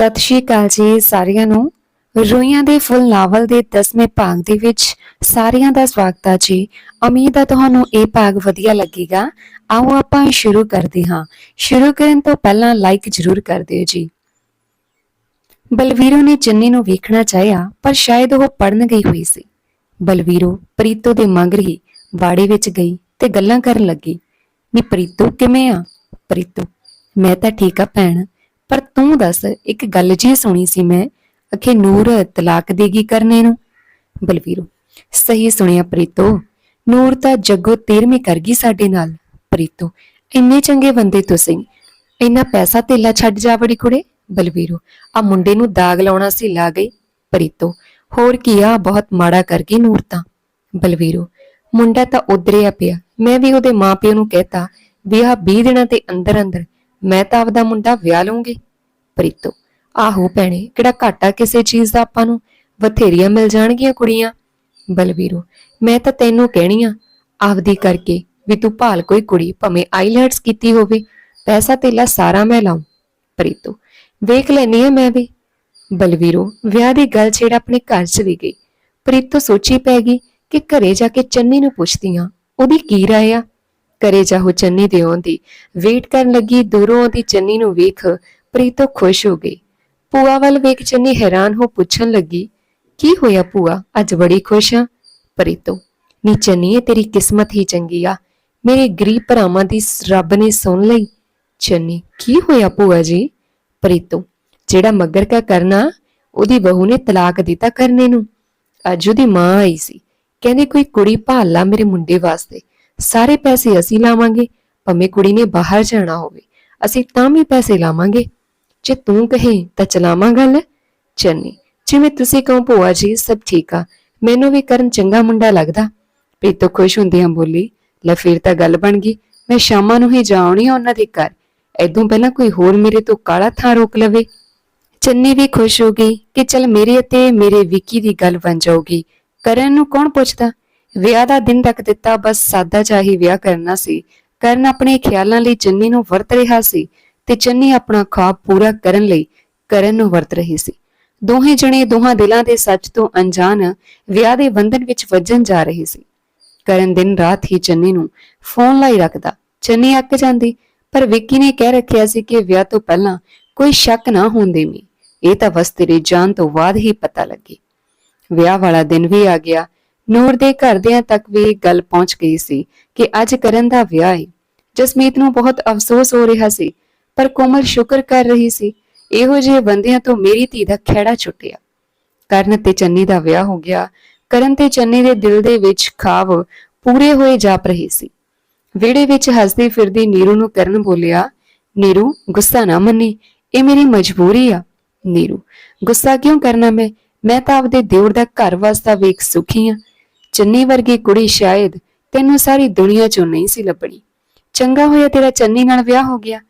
ਸਤਿ ਸ਼੍ਰੀ ਅਕਾਲ ਜੀ ਸਾਰਿਆਂ ਨੂੰ। ਰੋਈਆਂ ਦੇ ਫੁੱਲ ਨਾਵਲ ਦੇ 10ਵੇਂ ਭਾਗ ਦੇ ਵਿੱਚ ਸਾਰਿਆਂ ਦਾ ਸਵਾਗਤ ਹੈ ਜੀ। ਉਮੀਦ ਹੈ ਤੁਹਾਨੂੰ ਇਹ ਭਾਗ ਵਧੀਆ ਲੱਗੇਗਾ। ਆਓ ਆਪਾਂ ਸ਼ੁਰੂ ਕਰਦੇ ਹਾਂ। ਸ਼ੁਰੂ ਕਰਨ ਤੋਂ ਪਹਿਲਾਂ ਲਾਈਕ ਜ਼ਰੂਰ ਕਰ ਦਿਓ ਜੀ। ਬਲਵੀਰੋ ਨੇ ਚੰਨੀ ਨੂੰ ਵੇਖਣਾ ਚਾਹਿਆ, ਪਰ ਸ਼ਾਇਦ ਉਹ ਪੜਨ ਗਈ ਹੋਈ ਸੀ। ਬਲਵੀਰੋ ਪ੍ਰੀਤੋ ਦੇ ਮੰਗ ਹੀ ਬਾੜੇ ਵਿੱਚ ਗਈ ਤੇ ਗੱਲਾਂ ਕਰਨ ਲੱਗੀ। ਵੀ ਪ੍ਰੀਤੋ, ਕਿਵੇਂ ਆ? ਪ੍ਰੀਤੋ, ਮੈਂ ਤਾਂ ਠੀਕ ਆ ਭੈਣ। ਤੂੰ ਦੱਸ, ਇੱਕ ਗੱਲ ਜੀ ਸੁਣੀ ਸੀ ਮੈਂ, ਅਖੇ ਨੂਰ ਤਲਾਕ ਦੇਗੀ ਕਰਨੇ ਨੂੰ? ਬਲਵੀਰੋ, ਸਹੀ ਸੁਣਿਆ ਪ੍ਰੀਤੋ, ਨੂਰ ਤਾਂ ਜੱਗੋ 13ਵੀਂ ਕਰ ਗਈ ਸਾਡੇ ਨਾਲ। ਪ੍ਰੀਤੋ, ਇੰਨੇ ਚੰਗੇ ਬੰਦੇ ਤੁਸੀਂ, ਇੰਨਾ ਪੈਸਾ ਤੇਲਾ ਛੱਡ ਜਾ ਬੜੀ ਕੁੜੇ। ਬਲਵੀਰੋ, ਆ ਮੁੰਡੇ ਨੂੰ ਦਾਗ ਲਾਉਣਾ ਸੀ, ਲਾ ਗਈ। ਪ੍ਰੀਤੋ, ਹੋਰ ਕੀ ਆ, ਬਹੁਤ ਮਾੜਾ ਕਰ ਗਈ ਨੂਰ ਤਾਂ। ਬਲਵੀਰੋ, ਮੁੰਡਾ ਤਾਂ ਉਧਰਿਆ ਪਿਆ। ਮੈਂ ਵੀ ਉਹਦੇ ਮਾਪਿਆਂ ਨੂੰ ਕਹਿਤਾ, ਵੀ ਆਹ 20 ਦਿਨਾਂ ਦੇ ਅੰਦਰ ਅੰਦਰ ਮੈਂ ਤਾਂ ਆਪਦਾ ਮੁੰਡਾ ਵਿਆਹ ਲਵਾਂਗੀ ਪ੍ਰੀਤੋ। ਆਹੋ ਭੈਣੇ, ਕਿਹੜਾ ਘਾਟਾ ਕਿਸੇ ਚੀਜ਼ ਦਾ ਆਪਾਂ ਨੂੰ? ਬਥੇਰੀਆਂ ਮਿਲ ਜਾਣਗੀਆਂ ਕੁੜੀਆਂ। ਬਲਵੀਰੋ, ਮੈਂ ਤਾਂ ਤੈਨੂੰ ਕਹਿਣੀ ਆ, ਆਪਦੀ ਕਰਕੇ ਵੀ ਤੂੰ ਭਾਲ ਕੋਈ ਕੁੜੀ, ਭਵੇਂ ਆਈਲੈਟਸ ਕੀਤੀ ਹੋਵੇ, ਪੈਸਾ ਤੇਲਾ ਸਾਰਾ ਮੈਂ ਲਾਉਂ ਪ੍ਰੀਤੋ, ਵੇਖ ਲੈਨੀ ਆ ਮੈਂ ਵੀ। ਬਲਵੀਰੋ, ਵਿਆਹ ਦੀ ਗੱਲ ਛੇੜ ਆਪਣੇ ਘਰ ਚਲੀ ਗਈ। ਪ੍ਰੀਤੋ ਸੋਚੀ ਪੈ ਗਈ ਕਿ ਘਰੇ ਜਾ ਕੇ ਚੰਨੀ ਨੂੰ ਪੁੱਛਦੀ ਆ, ਉਹਦੀ ਕੀ ਰਾਏ ਆ? ਕਰੇ ਜਾਹੋ ਚੰਨੀ ਦੇ ਆਉਂਦੀ, ਵੇਟ ਕਰਨ ਲੱਗੀ ਦੂਰੋਂ ਆਉਂਦੀ ਚੰਨੀ ਨੂੰ ਵੇਖ ਪ੍ਰੀਤੋ ਖੁਸ਼ ਹੋ ਗਈ। ਪੂਆ ਵੱਲ ਵੇਖ ਚੰਨੀ ਹੈਰਾਨ ਹੋ ਪੁੱਛਣ ਲੱਗੀ, ਕੀ ਹੋਇਆ ਪੂਆ ਅੱਜ ਬੜੀ ਖੁਸ਼ ਆ? ਪ੍ਰੀਤੋ, ਨੀ ਚੰਨੀ, ਇਹ ਤੇਰੀ ਕਿਸਮਤ ਹੀ ਚੰਗੀ ਆ। ਮੇਰੇ ਗਰੀਬ ਭਰਾਵਾਂ ਦੀ ਰੱਬ ਨੇ ਸੁਣ ਲਈ। ਚੰਨੀ, ਕੀ ਹੋਇਆ ਪੂਆ ਜੀ? ਪ੍ਰੀਤੋ, ਜਿਹੜਾ ਮੱਗਰ ਕਾ ਕਰਨਾ, ਉਹਦੀ ਬਹੂ ਨੇ ਤਲਾਕ ਦਿੱਤਾ ਕਰਨੇ ਨੂੰ। ਅੱਜ ਉਹਦੀ ਮਾਂ ਆਈ ਸੀ। ਕਹਿੰਦੇ, ਕੋਈ ਕੁੜੀ ਭਾਲ ਲਾ ਮੇਰੇ ਮੁੰਡੇ ਵਾਸਤੇ। ਸਾਰੇ ਪੈਸੇ ਅਸੀਂ ਲਾਵਾਂਗੇ। ਭਾਵੇਂ ਕੁੜੀ ਨੇ ਬਾਹਰ ਜਾਣਾ ਹੋਵੇ, ਅਸੀਂ ਤਾਂ ਵੀ ਪੈਸੇ ਲਾਵਾਂਗੇ। ਜੇ ਤੂੰ ਕਹੇ ਤਾਂ ਚਲਾਵਾਂ ਗੱਲ? ਚੰਨੀ, ਜਿਵੇਂ ਤੁਸੀਂ ਕਹੋ ਭੂਆ ਜੀ, ਸਭ ਠੀਕ ਆ। ਮੈਨੂੰ ਵੀ ਕਰਨ ਚੰਗਾ ਮੁੰਡਾ ਲੱਗਦਾ। ਪ੍ਰੀਤੋ ਖੁਸ਼ ਹੁੰਦੀ ਬੋਲੀ। ਲੈ ਫਿਰ ਤਾਂ ਗੱਲ ਬਣ ਗਈ। ਮੈਂ ਸ਼ਾਮਾਂ ਨੂੰ ਹੀ ਜਾਉਣੀ ਆ ਉਹਨਾਂ ਦੇ ਘਰ। ਐਦੋਂ ਪਹਿਲਾਂ ਕੋਈ ਹੋਰ ਮੇਰੇ ਤੋਂ ਕਾਲਾ ਥਾਂ ਰੋਕ ਲਵੇ। ਚੰਨੀ ਵੀ ਖੁਸ਼ ਹੋ ਗਈ ਕਿ ਚਲ ਮੇਰੇ ਅਤੇ ਮੇਰੇ ਵਿੱਕੀ ਦੀ ਗੱਲ ਬਣ ਜਾਊਗੀ। ਕਰਨ ਨੂੰ ਕੌਣ ਪੁੱਛਦਾ? ਵਿਆਹ ਦਾ ਦਿਨ ਤੱਕ ਦਿੱਤਾ, ਬਸ ਸਾਦਾ ਚਾਹੀ ਵਿਆਹ ਕਰਨਾ ਸੀ। ਕਰਨ ਆਪਣੇ ਖਿਆਲਾਂ ਲਈ ਚੰਨੀ ਨੂੰ ਵਰਤ ਰਿਹਾ ਸੀ। ਤੇ ਚੰਨੀ ਆਪਣਾ ਖਾਬ ਪੂਰਾ ਕਰਨ ਲਈ ਕਰਨ ਨੂੰ ਵਰਤ ਰਹੀ ਸੀ। ਦੋਹੇ ਜਣੇ ਦੋਹਾਂ ਦਿਲਾਂ ਦੇ ਸੱਚ ਤੋਂ ਅਣਜਾਣ ਵਿਆਹ ਦੇ ਬੰਧਨ ਵਿੱਚ ਵੱਜਣ ਜਾ ਰਹੇ ਸੀ। ਕਰਨ ਦਿਨ ਰਾਤ ਹੀ ਚੰਨੀ ਨੂੰ ਫੋਨ ਲਾਈ ਰੱਖਦਾ। ਚੰਨੀ ਅੱਕ ਜਾਂਦੀ, ਪਰ ਵਿੱਕੀ ਨੇ ਕਹਿ ਰੱਖਿਆ ਸੀ ਕਿ ਵਿਆਹ ਤੋਂ ਪਹਿਲਾਂ ਕੋਈ ਸ਼ੱਕ ਨਾ ਹੋਣ ਦੇਵੀਂ। ਇਹ ਤਾਂ ਬਸ ਤੇਰੇ ਜਾਣ ਤੋਂ ਬਾਅਦ ਹੀ ਪਤਾ ਲੱਗੇ। ਵਿਆਹ ਵਾਲਾ ਦਿਨ ਵੀ ਆ ਗਿਆ। ਨੂਰ ਦੇ ਘਰਦਿਆਂ ਤੱਕ ਵੀ ਇਹ ਗੱਲ ਪਹੁੰਚ ਗਈ ਸੀ ਕਿ ਅੱਜ ਕਰਨ ਦਾ ਵਿਆਹ ਹੈ ਜਸਮੀਤ ਨੂੰ ਬਹੁਤ ਅਫਸੋਸ ਹੋ ਰਿਹਾ ਸੀ ਪਰ ਕੋਮਲ ਸ਼ੁਕਰ ਕਰ ਰਹੀ ਸੀ, ਇਹੋ ਜਿਹੇ ਬੰਦਿਆਂ ਤੋਂ ਮੇਰੀ ਧੀ ਦਾ ਖਹਿੜਾ ਛੁੱਟਿਆ। ਕਰਨ ਤੇ ਚੰਨੀ ਦਾ ਵਿਆਹ ਹੋ ਗਿਆ, ਕਰਨ ਤੇ ਚੰਨੀ ਦੇ ਦਿਲ ਦੇ ਵਿੱਚ ਖਾਵ ਪੂਰੇ ਹੋਏ ਜਾਪ ਰਹੇ ਸੀ। ਵਿਹੜੇ ਵਿੱਚ ਹੱਸਦੀ ਫਿਰਦੀ ਨੀਰੂ ਨੂੰ ਕਰਨ ਬੋਲਿਆ, ਨੀਰੂ, ਗੁੱਸਾ ਨਾ ਮੰਨੀ, ਇਹ ਮੇਰੀ ਮਜਬੂਰੀ ਆ। ਨੀਰੂ, ਗੁੱਸਾ ਕਿਉਂ ਕਰਨਾ ਮੈਂ? ਮੈਂ ਤਾਂ ਆਪਦੇ ਦਿਓਰ ਦਾ ਘਰ ਵਸਦਾ ਵੇਖ ਸੁਖੀ ਆ। ਚੰਨੀ ਵਰਗੀ ਕੁੜੀ ਸ਼ਾਇਦ ਤੈਨੂੰ ਸਾਰੀ ਦੁਨੀਆ 'ਚੋਂ ਨਹੀਂ ਸੀ ਲੱਭਣੀ। ਚੰਗਾ ਹੋਇਆ ਤੇਰਾ ਚੰਨੀ ਨਾਲ ਵਿਆਹ ਹੋ ਗਿਆ।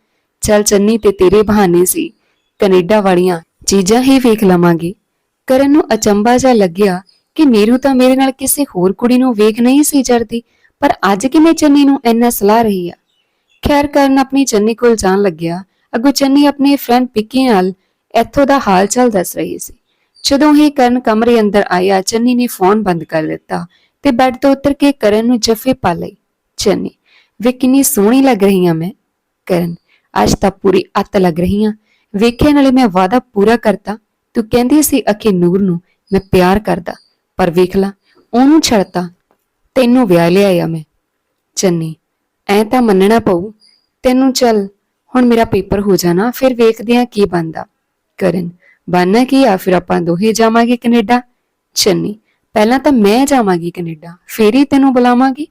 ਚੱਲ ਚੰਨੀ ਤੇ ਤੇਰੇ ਬਹਾਨੇ ਸੀ। ਕੈਨੇਡਾ ਵਾਲੀਆਂ ਚੀਜ਼ਾਂ ਹੀ ਵੇਖ ਲਵਾਂਗੇ। ਕਰਨ ਨੂੰ ਅਚੰਭਾ ਜਿਹਾ ਲੱਗਿਆ ਕਿ ਨੀਰੂ ਤਾਂ ਮੇਰੇ ਨਾਲ ਕਿਸੇ ਹੋਰ ਕੁੜੀ ਨੂੰ ਵੇਖ ਨਹੀਂ ਸੀ ਜਰਦੀ ਪਰ ਅੱਜ ਕਿਵੇਂ ਚੰਨੀ ਨੂੰ ਇੰਨਾ ਸਲਾਹ ਰਹੀ ਆ? ਖੈਰ ਕਰਨ ਆਪਣੀ ਚੰਨੀ ਕੋਲ ਜਾਣ ਲੱਗਿਆ। ਅੱਗੋਂ ਚੰਨੀ ਆਪਣੇ ਫਰੈਂਡ ਪਿੱਕੀ ਨਾਲ ਇੱਥੋਂ ਦਾ ਹਾਲ ਚਾਲ ਦੱਸ ਰਹੀ ਸੀ। ਜਦੋਂ ਹੀ ਕਰਨ ਕਮਰੇ ਅੰਦਰ ਆਇਆ, ਚੰਨੀ ਨੇ ਫੋਨ ਬੰਦ ਕਰ ਦਿੱਤਾ ਤੇ ਬੈੱਡ ਤੋਂ ਉਤਰ ਕੇ ਕਰਨ ਨੂੰ ਜੱਫੇ ਪਾ ਲਈ। ਚੰਨੀ ਵੇ ਕਿੰਨੀ ਸੋਹਣੀ ਲੱਗ ਰਹੀ ਆ ਮੈਂ। ਕਰਨ ਅੱਜ ਤਾਂ ਪੂਰੀ ਅੱਤ ਲੱਗ ਰਹੀ ਆ। ਵੇਖਿਆ ਨਾਲੇ ਮੈਂ ਵਾਦਾ ਪੂਰਾ ਕਰਤਾ। ਤੂੰ ਕਹਿੰਦੀ ਸੀ ਅਖੇ ਨੂਰ ਨੂੰ ਮੈਂ ਪਿਆਰ ਕਰਦਾ, ਪਰ ਵੇਖ ਲਾ, ਉਹਨੂੰ ਛੱਡਤਾ, ਤੈਨੂੰ ਵਿਆਹ ਲਿਆਇਆ ਮੈਂ। ਚੰਨੀ, ਐ ਤਾਂ ਮੰਨਣਾ ਪਊ। ਤੈਨੂੰ ਚੱਲ, ਹੁਣ ਮੇਰਾ ਪੇਪਰ ਹੋ ਜਾਣਾ, ਫਿਰ ਵੇਖਦੇ ਆ ਕੀ ਬਣਦਾ। ਕਰਨ, ਬਣਨਾ ਕੀ ਆ, ਫਿਰ ਆਪਾਂ ਦੋਹੇ ਜਾਵਾਂਗੇ ਕੈਨੇਡਾ। ਚੰਨੀ, ਪਹਿਲਾਂ ਤਾਂ ਮੈਂ ਜਾਵਾਂਗੀ ਕੈਨੇਡਾ, ਫੇਰ ਹੀ ਤੈਨੂੰ ਬੁਲਾਵਾਂਗੀ।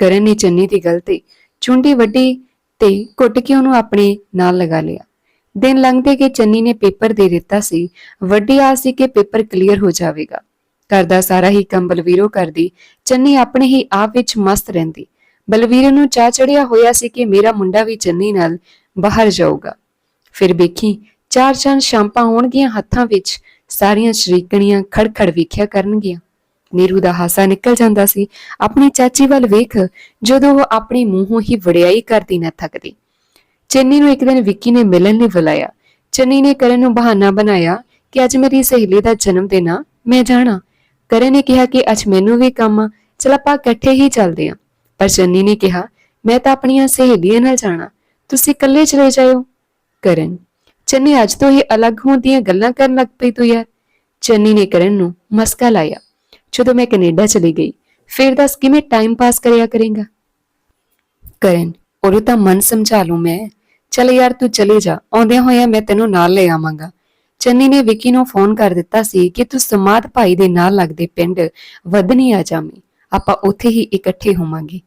ਕਰਨ ਨੇ ਚੰਨੀ ਦੀ ਗਲਤੀ ਚੁੰਡੀ ਵੱਡੀ ਤੇ ਘੁੱਟ ਕੇ ਉਹਨੂੰ ਆਪਣੇ ਨਾਲ ਲਗਾ ਲਿਆ। ਦਿਨ ਲੰਘਦੇ ਗਏ, ਚੰਨੀ ਨੇ ਪੇਪਰ ਦੇ ਦਿੱਤਾ ਸੀ। ਵੱਡੀ ਆਸ ਸੀ ਕਿ ਪੇਪਰ ਕਲੀਅਰ ਹੋ ਜਾਵੇਗਾ। ਘਰ ਦਾ ਸਾਰਾ ਹੀ ਕੰਮ ਬਲਵੀਰੋ ਕਰਦੀ। ਚੰਨੀ ਆਪਣੇ ਹੀ ਆਪ ਵਿੱਚ ਮਸਤ ਰਹਿੰਦੀ। ਬਲਵੀਰ ਨੂੰ ਚਾਹ ਚੜਿਆ ਹੋਇਆ ਸੀ ਕਿ ਮੇਰਾ ਮੁੰਡਾ ਵੀ ਚੰਨੀ ਨਾਲ ਬਾਹਰ ਜਾਊਗਾ। ਫਿਰ ਵੇਖੀ, ਚਾਰ ਚੰਨ ਸ਼ਾਂਪਾਂ ਹੋਣਗੀਆਂ ਹੱਥਾਂ ਵਿੱਚ। ਸਾਰੀਆਂ ਸ਼ਰੀਕਣੀਆਂ ਖੜਖੜ ਵੇਖਿਆ ਕਰਨਗੀਆਂ। ਨੀਰੂ ਦਾ ਹਾਸਾ ਨਿਕਲ ਜਾਂਦਾ ਸੀ। ਆਪਣੀ ਚਾਚੀ ਵੱਲ ਵੇਖ, ਜਦੋਂ ਉਹ ਆਪਣੀ ਮੂੰਹੋਂ ਹੀ ਵੜਿਆਈ ਕਰਦੀ ਨਾ ਥੱਕਦੀ। ਚੰਨੀ ਨੂੰ ਇੱਕ ਦਿਨ ਵਿੱਕੀ ਨੇ ਮਿਲਣ ਲਈ ਬੁਲਾਇਆ। ਚੰਨੀ ਨੇ ਕਰਨ ਨੂੰ ਬਹਾਨਾ ਬਣਾਇਆ ਕਿ ਅੱਜ ਮੇਰੀ ਸਹੇਲੀ ਦਾ ਜਨਮ ਦਿਨ ਆ, ਮੈਂ ਜਾਣਾ। ਕਰਨ ਨੇ ਕਿਹਾ ਕਿ ਅੱਜ ਮੈਨੂੰ ਵੀ ਕੰਮ ਆ, ਚਲ ਆਪਾਂ ਇਕੱਠੇ ਹੀ ਚੱਲਦੇ ਆਂ ਪਰ ਚੰਨੀ ਨੇ ਕਿਹਾ, ਮੈਂ ਤਾਂ ਆਪਣੀਆਂ ਸਹੇਲੀਆਂ ਨਾਲ ਜਾਣਾ, ਤੁਸੀਂ ਇਕੱਲੇ ਚਲੇ ਜਾਇਓ। ਕਰਨ, ਚੰਨੀ ਅੱਜ ਤੋਂ ਹੀ ਅਲੱਗ ਹੋਣ ਦੀਆਂ ਗੱਲਾਂ ਕਰਨ ਲੱਗ ਪਈ ਤੂੰ ਯਾਰ। ਚੰਨੀ ਨੇ ਕਰਨ ਨੂੰ ਮਸਕਾ ਲਾਇਆ। ਜਦੋਂ ਮੈਂ ਕੈਨੇਡਾ ਚਲੀ ਗਈ, ਫਿਰ ਦੱਸ ਕਿਵੇਂ ਟਾਈਮ ਪਾਸ ਕਰਿਆ ਕਰੇਗਾ? ਕਰਨ ਉਹਨੂੰ ਤਾਂ ਮਨ ਸਮਝਾ ਲੂੰ ਮੈਂ। ਚਲ ਯਾਰ ਤੂੰ ਚਲੇ ਜਾ, ਆਉਂਦਿਆਂ ਹੋਇਆਂ ਮੈਂ ਤੈਨੂੰ ਨਾਲ ਲੈ ਆਵਾਂਗਾ। ਚੰਨੀ ਨੇ ਵਿੱਕੀ ਨੂੰ ਫੋਨ ਕਰ ਦਿੱਤਾ ਸੀ ਕਿ ਤੂੰ ਸਮਾਦ ਭਾਈ ਦੇ ਨਾਲ ਲੱਗਦੇ ਪਿੰਡ ਵਧਨੀ ਆ ਜਾਵੀਂ। ਆਪਾਂ ਉੱਥੇ ਹੀ ਇਕੱਠੇ ਹੋਵਾਂਗੇ।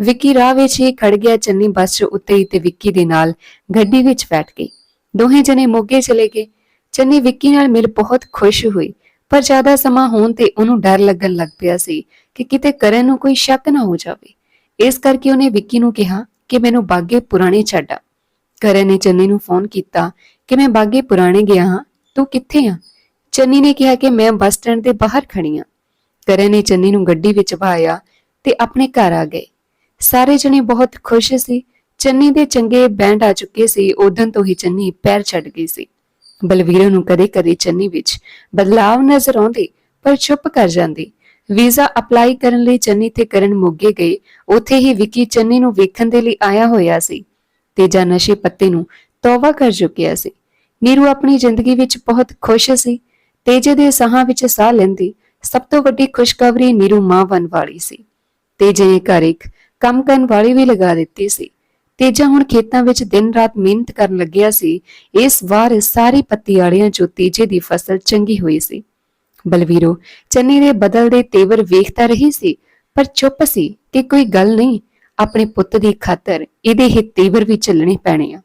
ਵਿੱਕੀ ਰਾਹ ਵਿੱਚ ਹੀ ਖੜ ਗਿਆ, ਚੰਨੀ ਬੱਸ 'ਚ ਉੱਤੇ ਹੀ ਤੇ ਵਿੱਕੀ ਦੇ ਨਾਲ ਗੱਡੀ ਵਿੱਚ ਬੈਠ ਗਈ। ਦੋਹੇ ਜਣੇ ਮੋਗੇ ਚਲੇ ਗਏ। ਚੰਨੀ ਵਿੱਕੀ ਨਾਲ ਮਿਲ ਬਹੁਤ ਖੁਸ਼ ਹੋਈ। ਪਰ ਜ਼ਿਆਦਾ ਸਮਾਂ ਹੋਣ ਤੇ ਉਹਨੂੰ ਡਰ ਲੱਗਣ ਲੱਗ ਪਿਆ ਸੀ ਕਿ ਕਿਤੇ ਕਰਨ ਨੂੰ ਕੋਈ ਸ਼ੱਕ ਨਾ ਹੋ ਜਾਵੇ। ਇਸ ਕਰਕੇ ਉਹਨੇ ਵਿੱਕੀ ਨੂੰ ਕਿਹਾ ਕਿ ਮੈਨੂੰ ਬਾਗੇ ਪੁਰਾਣੇ ਛੱਡਾ ਕਰਨ ਨੇ ਚੰਨੀ ਨੂੰ ਫੋਨ ਕੀਤਾ ਕਿ ਮੈਂ ਬਾਗੇ ਪੁਰਾਣੇ ਗਿਆ ਹਾਂ, ਤੂੰ ਕਿੱਥੇ ਆ? ਚੰਨੀ ਨੇ ਕਿਹਾ ਕਿ ਮੈਂ ਬੱਸ ਸਟੈਂਡ ਦੇ ਬਾਹਰ ਖੜੀ ਆ ਕਰਨ ਨੇ ਚੰਨੀ ਨੂੰ ਗੱਡੀ ਵਿੱਚ ਪਾਇਆ ਤੇ ਆਪਣੇ ਘਰ ਆ ਗਏ। ਸਾਰੇ ਜਣੇ ਬਹੁਤ ਖੁਸ਼ ਸੀ। ਚੰਨੀ ਦੇ ਚੰਗੇ ਬੈਂਡ ਆ ਚੁੱਕੇ ਸੀ। ਉਦੋਂ ਤੋਂ ਹੀ ਚੰਨੀ ਪੈਰ ਛੱਡ ਗਈ ਸੀ। ਬਲਵੀਰ ਨੂੰ ਕਦੇ-ਕਦੇ ਚੰਨੀ ਵਿੱਚ ਬਦਲਾਵ ਨਜ਼ਰ ਆਉਂਦੇ, ਪਰ ਚੁੱਪ ਕਰ ਜਾਂਦੀ। ਵੀਜ਼ਾ ਅਪਲਾਈ ਕਰਨ ਲਈ ਚੰਨੀ ਤੇ ਕਰਨ ਮੋਗੇ ਗਏ, ਉੱਥੇ ਹੀ ਵਿੱਕੀ ਚੰਨੀ ਨੂੰ ਵੇਖਣ ਦੇ ਲਈ ਆਇਆ ਹੋਇਆ ਸੀ ਤੇਜਾ ਨਸ਼ੇ ਪੱਤੇ ਨੂੰ ਤੌਬਾ ਕਰ ਚੁੱਕਿਆ ਸੀ। ਨੀਰੂ ਆਪਣੀ ਜ਼ਿੰਦਗੀ ਵਿੱਚ ਬਹੁਤ ਖੁਸ਼ ਸੀ। ਤੇਜੇ ਦੇ ਸਾਹਾਂ ਵਿੱਚ ਸਾਹ ਲੈਂਦੀ ਸਭ ਤੋਂ ਵੱਡੀ ਖੁਸ਼ਖਬਰੀ ਨੀਰੂ ਮਾਂ ਬਣ ਵਾਲੀ ਸੀ। ਤੇਜੇ ਨੇ ਘਰ ਇੱਕ ਕੰਮ ਕਰਨ ਵਾਲੀ ਵੀ ਲਗਾ ਦਿੱਤੀ ਸੀ। ਤੇਜਾ ਹੁਣ ਖੇਤਾਂ ਵਿੱਚ ਦਿਨ ਰਾਤ ਮਿਹਨਤ ਕਰਨ ਲੱਗਿਆ ਸੀ, ਇਸ ਵਾਰ ਸਾਰੀ ਪੱਤੀ ਵਾਲਿਆਂ ਚੋਂ ਤੇਜੇ ਦੀ ਫਸਲ ਚੰਗੀ ਹੋਈ ਸੀ। ਬਲਵੀਰੋ, ਚੰਨੀ ਦੇ ਬਦਲਦੇ ਤੇਵਰ ਵੇਖਦਾ ਰਹੀ ਸੀ, ਪਰ ਚੁੱਪ ਸੀ ਕਿ ਕੋਈ ਗੱਲ ਨਹੀਂ, ਆਪਣੇ ਪੁੱਤ ਦੀ ਖਾਤਰ ਇਹਦੇ ਹੀ ਤੇਵਰ ਵੀ ਚੱਲਣੇ ਪੈਣੇ ਆ।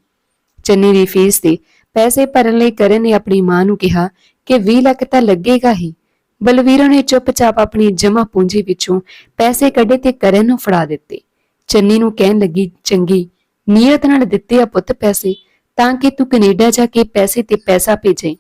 ਚੰਨੀ ਦੀ ਫੀਸ ਤੇ ਪੈਸੇ ਭਰਨ ਲਈ ਕਰਨ ਨੇ ਆਪਣੀ ਮਾਂ ਨੂੰ ਕਿਹਾ ਕਿ 20 ਲੱਖ ਤਾਂ ਲੱਗੇਗਾ ਹੀ। ਬਲਵੀਰੋ ਨੇ ਚੁੱਪਚਾਪ ਆਪਣੀ ਜਮਾ ਪੂੰਜੀ ਵਿੱਚੋਂ ਪੈਸੇ ਕੱਢੇ ਤੇ ਕਰਨ ਨੂੰ ਫੜਾ ਦਿੱਤੇ। ਚੰਨੀ ਨੂੰ ਕਹਿਣ ਲੱਗੀ, ਚੰਗੀ ਨੀਅਤ ਨਾਲ ਦਿੱਤੇ ਆ ਪੁੱਤ ਪੈਸੇ, ਤਾਂ ਕਿ ਤੂੰ ਕੈਨੇਡਾ ਜਾ ਕੇ ਪੈਸੇ ਤੇ ਪੈਸਾ ਭੇਜੇ।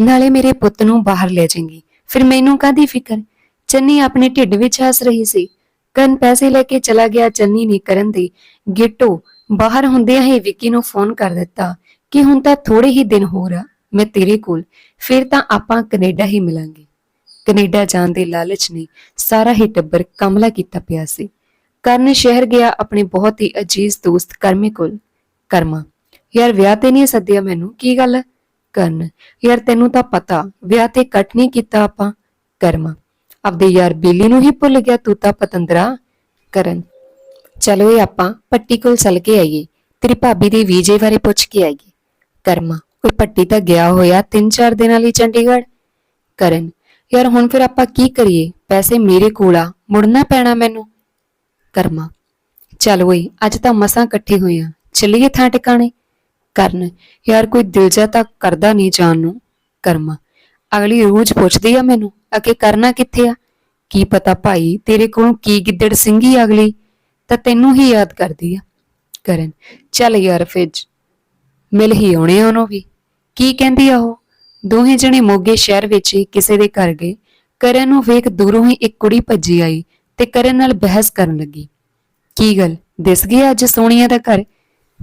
ਨਾਲੇ ਮੇਰੇ ਪੁੱਤ ਨੂੰ ਬਾਹਰ ਲੈ ਜਾਏਂਗੀ। ਫਿਰ ਮੈਨੂੰ ਕਾਦੀ ਫਿਕਰ? ਚੰਨੀ ਆਪਣੇ ਢਿੱਡ ਵਿੱਚ ਹੱਸ ਰਹੀ ਸੀ। ਕਰਨ ਪੈਸੇ ਲੈ ਕੇ ਚਲਾ ਗਿਆ, ਚੰਨੀ ਨੇ ਕਰਨ ਦੇ ਗਿੱਟੋ। ਬਾਹਰ ਹੁੰਦਿਆਂ ਹੀ ਵਿੱਕੀ ਨੂੰ ਫੋਨ ਕਰ ਦਿੱਤਾ ਕਿ ਹੁਣ ਤਾਂ ਥੋੜੇ ਹੀ ਦਿਨ ਹੋਰ ਆ, ਮੈਂ ਤੇਰੇ ਕੋਲ। ਫਿਰ ਤਾਂ ਆਪਾਂ ਕੈਨੇਡਾ ਹੀ ਮਿਲਾਂਗੇ। ਕੈਨੇਡਾ ਜਾਣ ਦੇ ਲਾਲਚ ਨੇ ਸਾਰਾ ਹੀ ਟੱਬਰ ਕਮਲਾ ਕੀਤਾ ਪਿਆ ਸੀ। ਕਰਨ ਸ਼ਹਿਰ ਗਿਆ ਆਪਣੇ ਬਹੁਤ ਹੀ ਅਜੀਜ਼ ਦੋਸਤ ਕਰਮੇ ਕੋਲ। ਕਰਮਾ, ਯਾਰ ਵਿਆਹ ਤੇ ਨਹੀਂ ਸੱਦਿਆ ਮੈਨੂੰ, ਕੀ ਗੱਲ? ਕਰਨ, ਯਾਰ ਤੈਨੂੰ ਤਾਂ ਪਤਾ, ਵਿਆਹ ਤੇ ਕੱਟ ਨਹੀਂ ਕੀਤਾ ਆਪਾਂ। ਕਰਮਾ, ਆਪਦੇ ਯਾਰ ਬੇਲੀ ਨੂੰ ਹੀ ਭੁੱਲ ਗਿਆ ਤੂੰ ਤਾਂ ਪਤੰਦਰਾ। ਕਰਨ, ਚਲੋ ਇਹ ਆਪਾਂ ਪੱਟੀ ਕੋਲ ਚੱਲ ਕੇ ਆਈਏ, ਤੇਰੀ ਭਾਬੀ ਦੇ ਵੀਜ਼ੇ ਬਾਰੇ ਪੁੱਛ ਕੇ ਆਈਏ। ਕਰਮਾ, ਕੋਈ ਪੱਟੀ ਤਾਂ ਗਿਆ ਹੋਇਆ 3-4 ਦਿਨਾਂ ਲਈ ਚੰਡੀਗੜ੍ਹ। ਕਰਨ, ਯਾਰ ਹੁਣ ਫਿਰ ਆਪਾਂ ਕੀ ਕਰੀਏ? ਪੈਸੇ ਮੇਰੇ ਕੋਲ ਆ, ਮੁੜਨਾ ਪੈਣਾ ਮੈਨੂੰ। ਕਰਮਾ। ਚੱਲ ਓਏ, ਅੱਜ ਤਾਂ ਮਸਾਂ ਇਕੱਠੇ ਹੋਏ ਆ। ਚੱਲੀਏ ਥਾਂ ਟਿਕਾਣੇ? ਕਰਨ, ਯਾਰ ਕੋਈ ਦਿਲ ਜਾ ਤਾਂ ਕਰਦਾ ਨਹੀਂ ਜਾਣ ਨੂੰ। ਕਰਮਾ, ਅਗਲੀ ਰੋਜ਼ ਪੁੱਛਦੀ ਆ ਮੈਨੂੰ ਅਕੇ ਕਰਨਾ ਕਿੱਥੇ ਆ? ਕੀ ਪਤਾ ਭਾਈ, ਤੇਰੇ ਕੋਲੋਂ ਕੀ ਗਿੱਦੜ ਸਿੰਘੀ ਅਗਲੀ? ਤਾਂ ਤੈਨੂੰ ਹੀ ਯਾਦ ਕਰਦੀ ਆ। ਕਰਨ, ਚੱਲ ਯਾਰ ਫਿਰ ਮਿਲ ਹੀ ਆਉਣੇ ਆ ਉਹਨੂੰ ਵੀ। ਕੀ ਕਹਿੰਦੀ ਆ ਉਹ? ਦੋਹੇ ਜਣੇ ਮੋਗੇ ਸ਼ਹਿਰ ਵਿੱਚ ਹੀ ਕਿਸੇ ਦੇ ਘਰ ਗਏ। ਕਰਨ ਨੂੰ ਵੇਖ ਦੂਰੋਂ ਹੀ ਇੱਕ ਕੁੜੀ ਭੱਜੀ ਆਈ ਤੇ ਕਰਨ ਨਾਲ ਬਹਿਸ ਕਰਨ ਲੱਗੀ। ਕੀ ਗੱਲ? ਦਿਸ ਗਿਆ ਅੱਜ ਸੋਨੀਆ ਦਾ ਘਰ?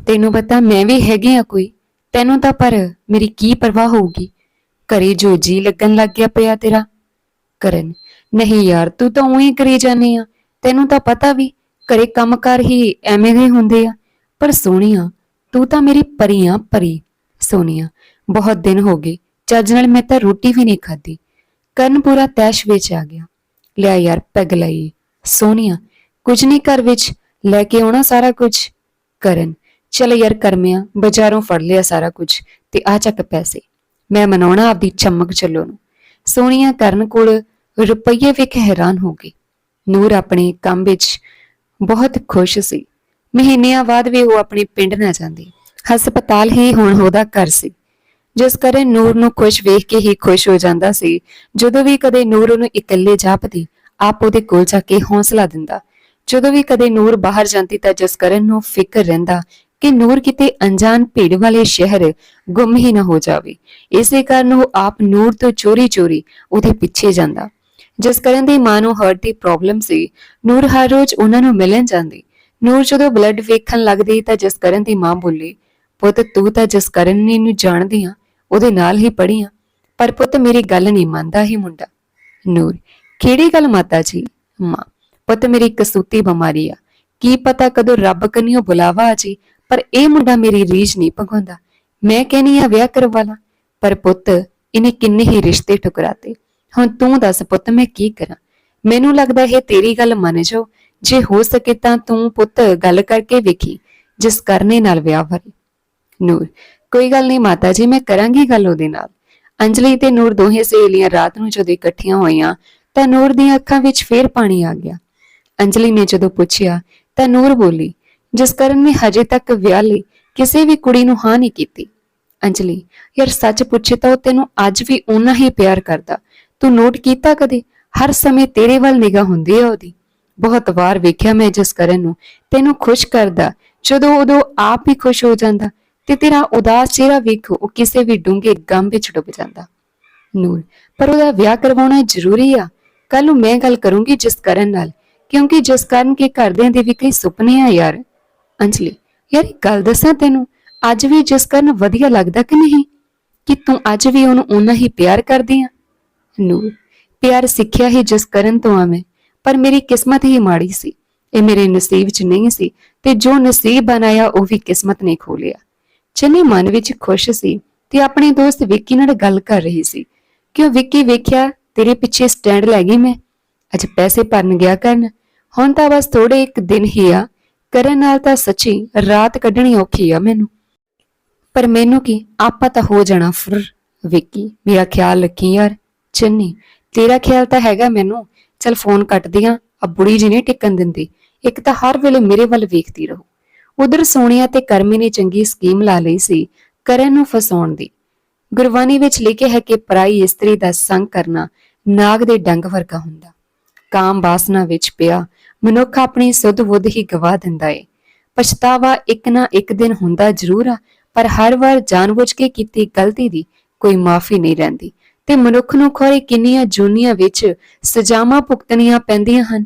ਤੈਨੂੰ ਪਤਾ ਮੈਂ ਵੀ ਹੈਗੀ ਆ ਕੋਈ। ਤੈਨੂੰ ਤਾਂ ਪਰ ਮੇਰੀ ਕੀ ਪਰਵਾਹ ਹੋਊਗੀ? ਘਰੇ ਜੋ ਜੀ ਲੱਗਣ ਲੱਗ ਗਿਆ ਪਿਆ ਤੇਰਾ। ਕਰਨ, ਨਹੀਂ ਯਾਰ, ਤੂੰ ਤਾਂ ਉਹੀ ਕਰੀ ਜਾਨੀ ਆ। ਤੈਨੂੰ ਤਾਂ ਪਤਾ ਵੀ, ਘਰੇ ਕੰਮਕਾਰ ਹੀ ਐਵੇਂ ਦੇ ਹੁੰਦੇ ਆ। ਪਰ ਸੋਹਣੀਆ ਤੂੰ ਤਾਂ ਮੇਰੀ ਪਰੀ ਆ, ਪਰੀ। ਸੋਨੀਆ, ਬਹੁਤ ਦਿਨ ਹੋ ਗਏ। ਚੱਜ ਨਾਲ ਮੈਂ ਤਾਂ ਰੋਟੀ ਵੀ ਨਹੀਂ ਖਾਧੀ। ਕਰਨ ਪੂਰਾ ਤੈਸ਼ ਵਿੱਚ ਆ ਗਿਆ। ਲਿਆ ਯਾਰ, ਪੈਗ ਲਈ। ਸੋਨੀਆ, ਕੁਝ ਨਹੀਂ ਘਰ ਵਿੱਚ। ਲੈ ਕੇ ਆਉਣਾ ਸਾਰਾ ਕੁਝ ਕਰਨ। ਚਲ ਯਾਰ ਕਰਮਿਆ, ਬਾਜ਼ਾਰੋਂ ਫੜ ਲਿਆ ਸਾਰਾ ਕੁਝ ਤੇ ਆ ਚੱਕ ਪੈਸੇ। ਮੈਂ ਮਨਾਉਣਾ ਆਪਦੀ ਚਮਕ ਚੱਲੋ ਨੂੰ। ਸੋਹਣੀਆਂ ਕਰਨ ਕੋਲ ਰੁਪਈਏ ਵੇਖ ਹੈਰਾਨ ਹੋ ਗਈ। ਨੂਰ ਆਪਣੇ ਕੰਮ ਵਿੱਚ ਬਹੁਤ ਖੁਸ਼ ਸੀ। ਮਹੀਨਿਆਂ ਬਾਅਦ ਵੀ ਉਹ ਆਪਣੇ ਪਿੰਡ ਨਾ ਜਾਂਦੀ। ਹਸਪਤਾਲ ਹੀ ਹੁਣ ਉਹਦਾ ਘਰ ਸੀ। ਜਿਸ ਕਰੇ ਨੂਰ ਨੂੰ ਖੁਸ਼ ਵੇਖ ਕੇ ਹੀ ਖੁਸ਼ ਹੋ ਜਾਂਦਾ ਸੀ। ਜਦੋਂ ਵੀ ਕਦੇ ਨੂਰ ਉਹਨੂੰ ਇਕੱਲੇ ਜਾਪਦੀ, ਆਪ ਉਹਦੇ ਕੋਲ ਜਾ ਕੇ ਹੌਸਲਾ ਦਿੰਦਾ। ਜਦੋਂ ਵੀ ਕਦੇ ਨੂਰ ਬਾਹਰ ਜਾਂਦੀ ਤਾਂ ਜਸਕਰਨ ਨੂੰ ਫਿਕਰ ਰਹਿੰਦਾ ਕਿ ਨੂਰ ਕਿਤੇ ਅਣਜਾਣ ਭੀੜ ਵਾਲੇ ਸ਼ਹਿਰ ਗੁੰਮ ਹੀ ਨਾ ਹੋ ਜਾਵੇ। ਇਸੇ ਕਾਰਨ ਉਹ ਆਪ ਨੂਰ ਤੋਂ ਚੋਰੀ-ਚੋਰੀ ਉਹਦੇ ਪਿੱਛੇ ਜਾਂਦਾ। ਜਸਕਰਨ ਦੀ ਮਾਂ ਨੂੰ ਹਾਰਟ ਦੀ ਪ੍ਰੋਬਲਮ ਸੀ। ਨੂਰ ਹਰ ਰੋਜ਼ ਉਹਨਾਂ ਨੂੰ ਮਿਲਣ ਜਾਂਦੀ। ਨੂਰ ਜਦੋਂ ਬਲੱਡ ਵੇਖਣ ਲੱਗਦੀ ਤਾਂ ਜਸਕਰਨ ਦੀ ਮਾਂ ਬੋਲੀ, ਪੁੱਤ, ਤੂੰ ਤਾਂ ਜਿਸ ਨੇ ਨੂੰ ਜਾਣਦੀ ਆ, ਉਹਦੇ ਨਾਲ ਹੀ ਪੜ੍ਹੀ ਆ, ਪਰ ਪੁੱਤ ਮੇਰੀ ਗੱਲ ਨਹੀਂ ਮੰਨਦਾ ਹੀ ਮੁੰਡਾ। ਨੂਰ, ਕਿਹੜੀ ਗੱਲ ਮਾਤਾ ਜੀ? ਮਾਂ ਪੁੱਤ ਮੇਰੀ ਕਸੂਤੀ ਬਿਮਾਰੀ ਆ। ਕੀ ਪਤਾ ਕਦੋਂ ਰੱਬ ਕੰਨਿਓ ਬੁਲਾਵਾ ਆ ਜੀ, ਪਰ ਇਹ ਮੁੰਡਾ ਮੇਰੀ ਰੀਝ ਨਹੀਂ ਭਗਾਉਂਦਾ। ਮੈਂ ਕਹਿੰਨੀ ਆ, ਵਿਆਹ ਕਰਵਾ ਲਾਂ। ਪਰ ਪੁੱਤ, ਇਹਨੇ ਕਿੰਨੇ ਹੀ ਰਿਸ਼ਤੇ ਠੁਕਰਾਤੇ। ਹੁਣ ਤੂੰ ਦੱਸ ਪੁੱਤ, ਮੈਂ ਕੀ ਕਰਾਂ? ਮੈਨੂੰ ਲੱਗਦਾ ਇਹ ਤੇਰੀ ਗੱਲ ਮੰਨ ਜਾਓ। ਜੇ ਹੋ ਸਕੇ ਤਾਂ ਤੂੰ ਪੁੱਤ ਗੱਲ ਕਰਕੇ ਵੇਖੀ, ਜਿਸ ਕਰਨੇ ਨਾਲ ਵਿਆਹ ਵਰੇ। ਨੂਰ, ਕੋਈ ਗੱਲ ਨਹੀਂ ਮਾਤਾ ਜੀ, ਮੈਂ ਕਰਾਂਗੀ ਗੱਲ ਉਹਦੇ ਨਾਲ। ਅੰਜਲੀ ਤੇ ਨੂਰ ਦੋਹੇ ਸਹੇਲੀਆਂ ਰਾਤ ਨੂੰ ਜਦੋਂ ਇਕੱਠੀਆਂ ਹੋਈਆਂ, ਤਾਂ ਨੂਰ ਦੀਆਂ ਅੱਖਾਂ ਵਿੱਚ ਫੇਰ ਪਾਣੀ ਆ ਗਿਆ। ਅੰਜਲੀ ਨੇ ਜਦੋਂ ਪੁੱਛਿਆ, ਤਾਂ ਨੂਰ ਬੋਲੀ, ਜਿਸ ਕਰਨ ਨੇ ਹਜੇ ਤੱਕ ਵਿਆਹ ਲਈ ਕਿਸੇ ਵੀ ਕੁੜੀ ਨੂੰ ਹਾਂ ਨਹੀਂ ਕੀਤੀ। ਅੰਜਲੀ, ਯਾਰ ਸੱਚ ਪੁੱਛੇ ਤਾਂ ਉਹ ਤੈਨੂੰ ਅੱਜ ਵੀ ਓਨਾ ਹੀ ਪਿਆਰ ਕਰਦਾ। ਤੂੰ ਨੋਟ ਕੀਤਾ ਕਦੇ? ਹਰ ਸਮੇਂ ਤੇਰੇ ਵੱਲ ਨਿਗਾਹ ਹੁੰਦੀ ਹੈ ਉਹਦੀ। ਬਹੁਤ ਵਾਰ ਵੇਖਿਆ ਮੈਂ ਜਿਸ ਕਰਨ ਨੂੰ। ਤੈਨੂੰ ਖੁਸ਼ ਕਰਦਾ। ਜਦੋਂ ਉਦੋਂ ਆਪ ਹੀ ਖੁਸ਼ ਹੋ ਜਾਂਦਾ ਤੇ ਤੇਰਾ ਉਦਾਸ ਚਿਹਰਾ ਵੇਖੋ, ਉਹ ਕਿਸੇ ਵੀ ਡੂੰਘੇ ਗਮ ਵਿੱਚ ਡੁੱਬ ਜਾਂਦਾ। ਨੂਰ, ਪਰ ਉਹਦਾ ਵਿਆਹ ਕਰਵਾਉਣਾ ਜ਼ਰੂਰੀ ਆ। ਕੱਲ ਨੂੰ ਮੈਂ ਗੱਲ ਕਰੂੰਗੀ ਜਿਸ ਕਰਨ ਨਾਲ। ਕਿਉਂਕਿ ਜਿਸ ਕਾਰਨ ਕਿ ਘਰਦਿਆਂ ਦੇ ਵੀ ਕਈ ਸੁਪਨੇ ਆ ਯਾਰ। ਅੰਜਲੀ, ਯਾਰ ਇੱਕ ਗੱਲ ਦੱਸਾਂ ਤੈਨੂੰ, ਅੱਜ ਵੀ ਜਿਸ ਕਾਰਨ ਵਧੀਆ ਲੱਗਦਾ ਕਿ ਨਹੀਂ? ਕਿ ਤੂੰ ਅੱਜ ਵੀ ਉਹਨੂੰ ਓਨਾ ਹੀ ਪਿਆਰ ਕਰਦੀ ਆ? ਨੂਰ ਪਿਆਰ ਸਿੱਖਿਆ ਹੀ ਜਿਸ ਕਰਨ ਤੋਂ ਆਵੇਂ, ਪਰ ਮੇਰੀ ਕਿਸਮਤ ਹੀ ਮਾੜੀ ਸੀ। ਇਹ ਮੇਰੇ ਨਸੀਬ 'ਚ ਨਹੀਂ ਸੀ ਤੇ ਜੋ ਨਸੀਬ ਬਣਾਇਆ ਉਹ ਵੀ ਕਿਸਮਤ ਨੇ ਖੋਲਿਆ। ਚੰਨੀ ਮਨ ਵਿੱਚ ਖੁਸ਼ ਸੀ ਤੇ ਆਪਣੇ ਦੋਸਤ ਵਿੱਕੀ ਨਾਲ ਗੱਲ ਕਰ ਰਹੀ ਸੀ। ਕਿਉਂ ਵਿੱਕੀ ਵੇਖਿਆ ਤੇਰੇ ਪਿੱਛੇ ਸਟੈਂਡ ਲੈ ਗਈ ਮੈਂ? ਅੱਜ ਪੈਸੇ ਭਰਨ ਗਿਆ ਕਰਨ ਹੁਣ ਤਾਂ ਬਸ ਥੋੜੇ ਇੱਕ ਦਿਨ ਹੀ ਆ। ਕਰਨ ਨਾਲ ਤਾਂ ਸੱਚੀ ਰਾਤ ਕੱਢਣੀ ਔਖੀ ਆ ਮੈਨੂੰ। ਪਰ ਮੈਨੂੰ ਕੀ, ਆਪਾਂ ਤਾਂ ਹੋ ਜਾਣਾ ਫਰ। ਵਿੱਕੀ, ਮੇਰਾ ਖਿਆਲ ਰੱਖੀ ਯਾਰ। ਚੰਨੀ, ਤੇਰਾ ਖਿਆਲ ਤਾਂ ਹੈਗਾ ਮੈਨੂੰ। ਚਲ ਫੋਨ ਕੱਟਦੀ ਆਂ, ਆ ਬੁੜੀ ਜੀ ਨੇ ਟਿਕਣ ਦਿੰਦੀ। ਇੱਕ ਤਾਂ ਹਰ ਵੇਲੇ ਮੇਰੇ ਵੱਲ ਵੇਖਦੀ ਰਹੋ। ਉਧਰ ਸੋਨੀਆ ਤੇ ਕਰਮੀ ਨੇ ਚੰਗੀ ਸਕੀਮ ਲਾ ਲਈ ਸੀ, ਕਰਨ ਨੂੰ ਫਸਾਉਣ ਦੀ। ਗੁਰਬਾਣੀ ਵਿੱਚ ਲਿਖਿਆ ਹੈ ਕਿ ਪਰਾਈ ਇਸਤਰੀ ਦਾ ਸੰਗ ਕਰਨਾ ਨਾਗ ਦੇ ਡੰਗ ਵਰਗਾ ਹੁੰਦਾ। ਕਾਮ ਵਾਸਨਾ ਵਿੱਚ ਪਿਆ ਮਨੁੱਖ ਆਪਣੀ ਸੁੱਧ ਬੁੱਧ ਹੀ ਗਵਾ ਦਿੰਦਾ ਏ। ਪਛਤਾਵਾ ਇੱਕ ਨਾ ਇੱਕ ਦਿਨ ਹੁੰਦਾ ਜ਼ਰੂਰ ਆ, ਪਰ ਹਰ ਵਾਰ ਜਾਣਬੁੱਝ ਕੇ ਕੀਤੀ ਗਲਤੀ ਦੀ ਕੋਈ ਮਾਫੀ ਨਹੀਂ ਰਹਿੰਦੀ। ਤੇ ਮਨੁੱਖ ਨੂੰ ਖੋਰੇ ਕਿੰਨੀਆਂ ਜੂਨੀਆਂ ਵਿੱਚ ਸਜ਼ਾਵਾਂ ਭੁਗਤਣੀਆਂ ਪੈਂਦੀਆਂ ਹਨ।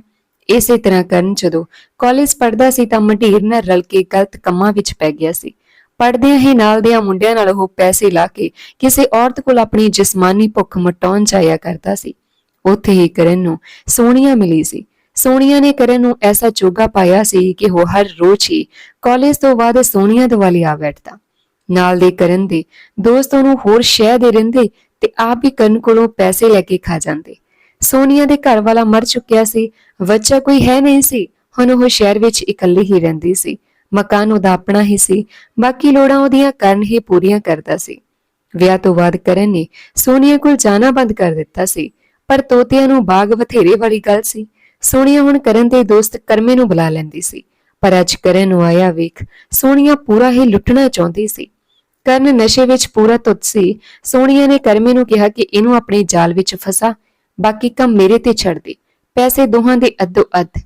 ਇਸੇ ਤਰ੍ਹਾਂ ਕਰਨ ਜਦੋਂ ਕਾਲਜ ਪੜਦਾ ਸੀ ਤਾਂ ਮੰਡੀਰ ਨਾਲ ਰਲ ਕੇ ਗਲਤ ਕੰਮਾਂ ਵਿੱਚ ਪੈ ਗਿਆ ਸੀ। ਪੜਦਿਆਂ ਹੀ ਨਾਲ ਦਿਆਂ ਮੁੰਡਿਆਂ ਨਾਲ ਉਹ ਪੈਸੇ ਲਾ ਕੇ ਕਿਸੇ ਔਰਤ ਕੋਲ ਆਪਣੀ ਜਿਸਮਾਨੀ ਭੁੱਖ ਮਟਾਉਣ ਜਾਇਆ ਕਰਦਾ ਸੀ। ਉੱਥੇ ਹੀ ਕਰਨ ਨੂੰ ਸੋਹਣੀਆਂ ਮਿਲੀ ਸੀ। ਸੋਨੀਆ ਨੇ ਕਰਨ ਨੂੰ ਐਸਾ ਚੋਗਾ ਪਾਇਆ ਸੀ ਕਿ ਉਹ ਹਰ ਰੋਜ਼ ਹੀ ਕਾਲਜ ਤੋਂ ਬਾਅਦ ਸੋਨੀਆ ਦੁਆਲੇ ਆ ਬੈਠਦਾ। ਨਾਲ ਦੇ ਕਰਨ ਦੇ ਦੋਸਤ ਉਹਨੂੰ ਹੋਰ ਸ਼ਹਿ ਦੇ ਰਹਿੰਦੇ ਤੇ ਆਪ ਵੀ ਕਰਨ ਕੋਲੋਂ ਪੈਸੇ ਲੈ ਕੇ ਖਾ ਜਾਂਦੇ। ਸੋਨੀਆ ਦੇ ਘਰ ਵਾਲਾ ਮਰ ਚੁੱਕਿਆ ਸੀ, ਬੱਚਾ ਕੋਈ ਹੈ ਨਹੀਂ ਸੀ, ਹੁਣ ਉਹ ਸ਼ਹਿਰ ਵਿੱਚ ਇਕੱਲੀ ਹੀ ਰਹਿੰਦੀ ਸੀ। ਮਕਾਨ ਉਹਦਾ ਆਪਣਾ ਹੀ ਸੀ, ਬਾਕੀ ਲੋੜਾਂ ਉਹਦੀਆਂ ਕਰਨ ਹੀ ਪੂਰੀਆਂ ਕਰਦਾ ਸੀ। ਵਿਆਹ ਤੋਂ ਬਾਅਦ ਕਰਨ ਨੇ ਸੋਨੀਆ ਕੋਲ ਜਾਣਾ ਬੰਦ ਕਰ ਦਿੱਤਾ ਸੀ, ਪਰ ਤੋਤਿਆਂ ਨੂੰ ਬਾਗ ਬਥੇਰੇ ਵਾਲੀ ਗੱਲ ਸੀ। ਸੋਨੀਆ ਹੁਣ ਕਰਨ ਦੇ ਦੋਸਤ ਕਰਮੇ ਨੂੰ ਬੁਲਾ ਲੈਂਦੀ ਸੀ। ਪਰ ਅੱਜ ਕਰਨ ਨੂੰ ਆਇਆ ਵੇਖ, ਸੋਨੀਆ ਪੂਰਾ ਹੀ ਲੁੱਟਣਾ ਚਾਹੁੰਦੀ ਸੀ। ਕਰਨ ਨਸ਼ੇ ਵਿੱਚ ਪੂਰਾ ਧੁੱਤ ਸੀ। ਸੋਨੀਆ ਨੇ ਕਰਮੇ ਨੂੰ ਕਿਹਾ ਕਿ ਇਹਨੂੰ ਆਪਣੇ ਜਾਲ ਵਿੱਚ ਫਸਾ, ਬਾਕੀ ਕੰਮ ਮੇਰੇ ਤੇ ਛੱਡ ਦੇ। ਪੈਸੇ ਦੋਹਾਂ ਦੇ ਅੱਧੋ ਅੱਧ।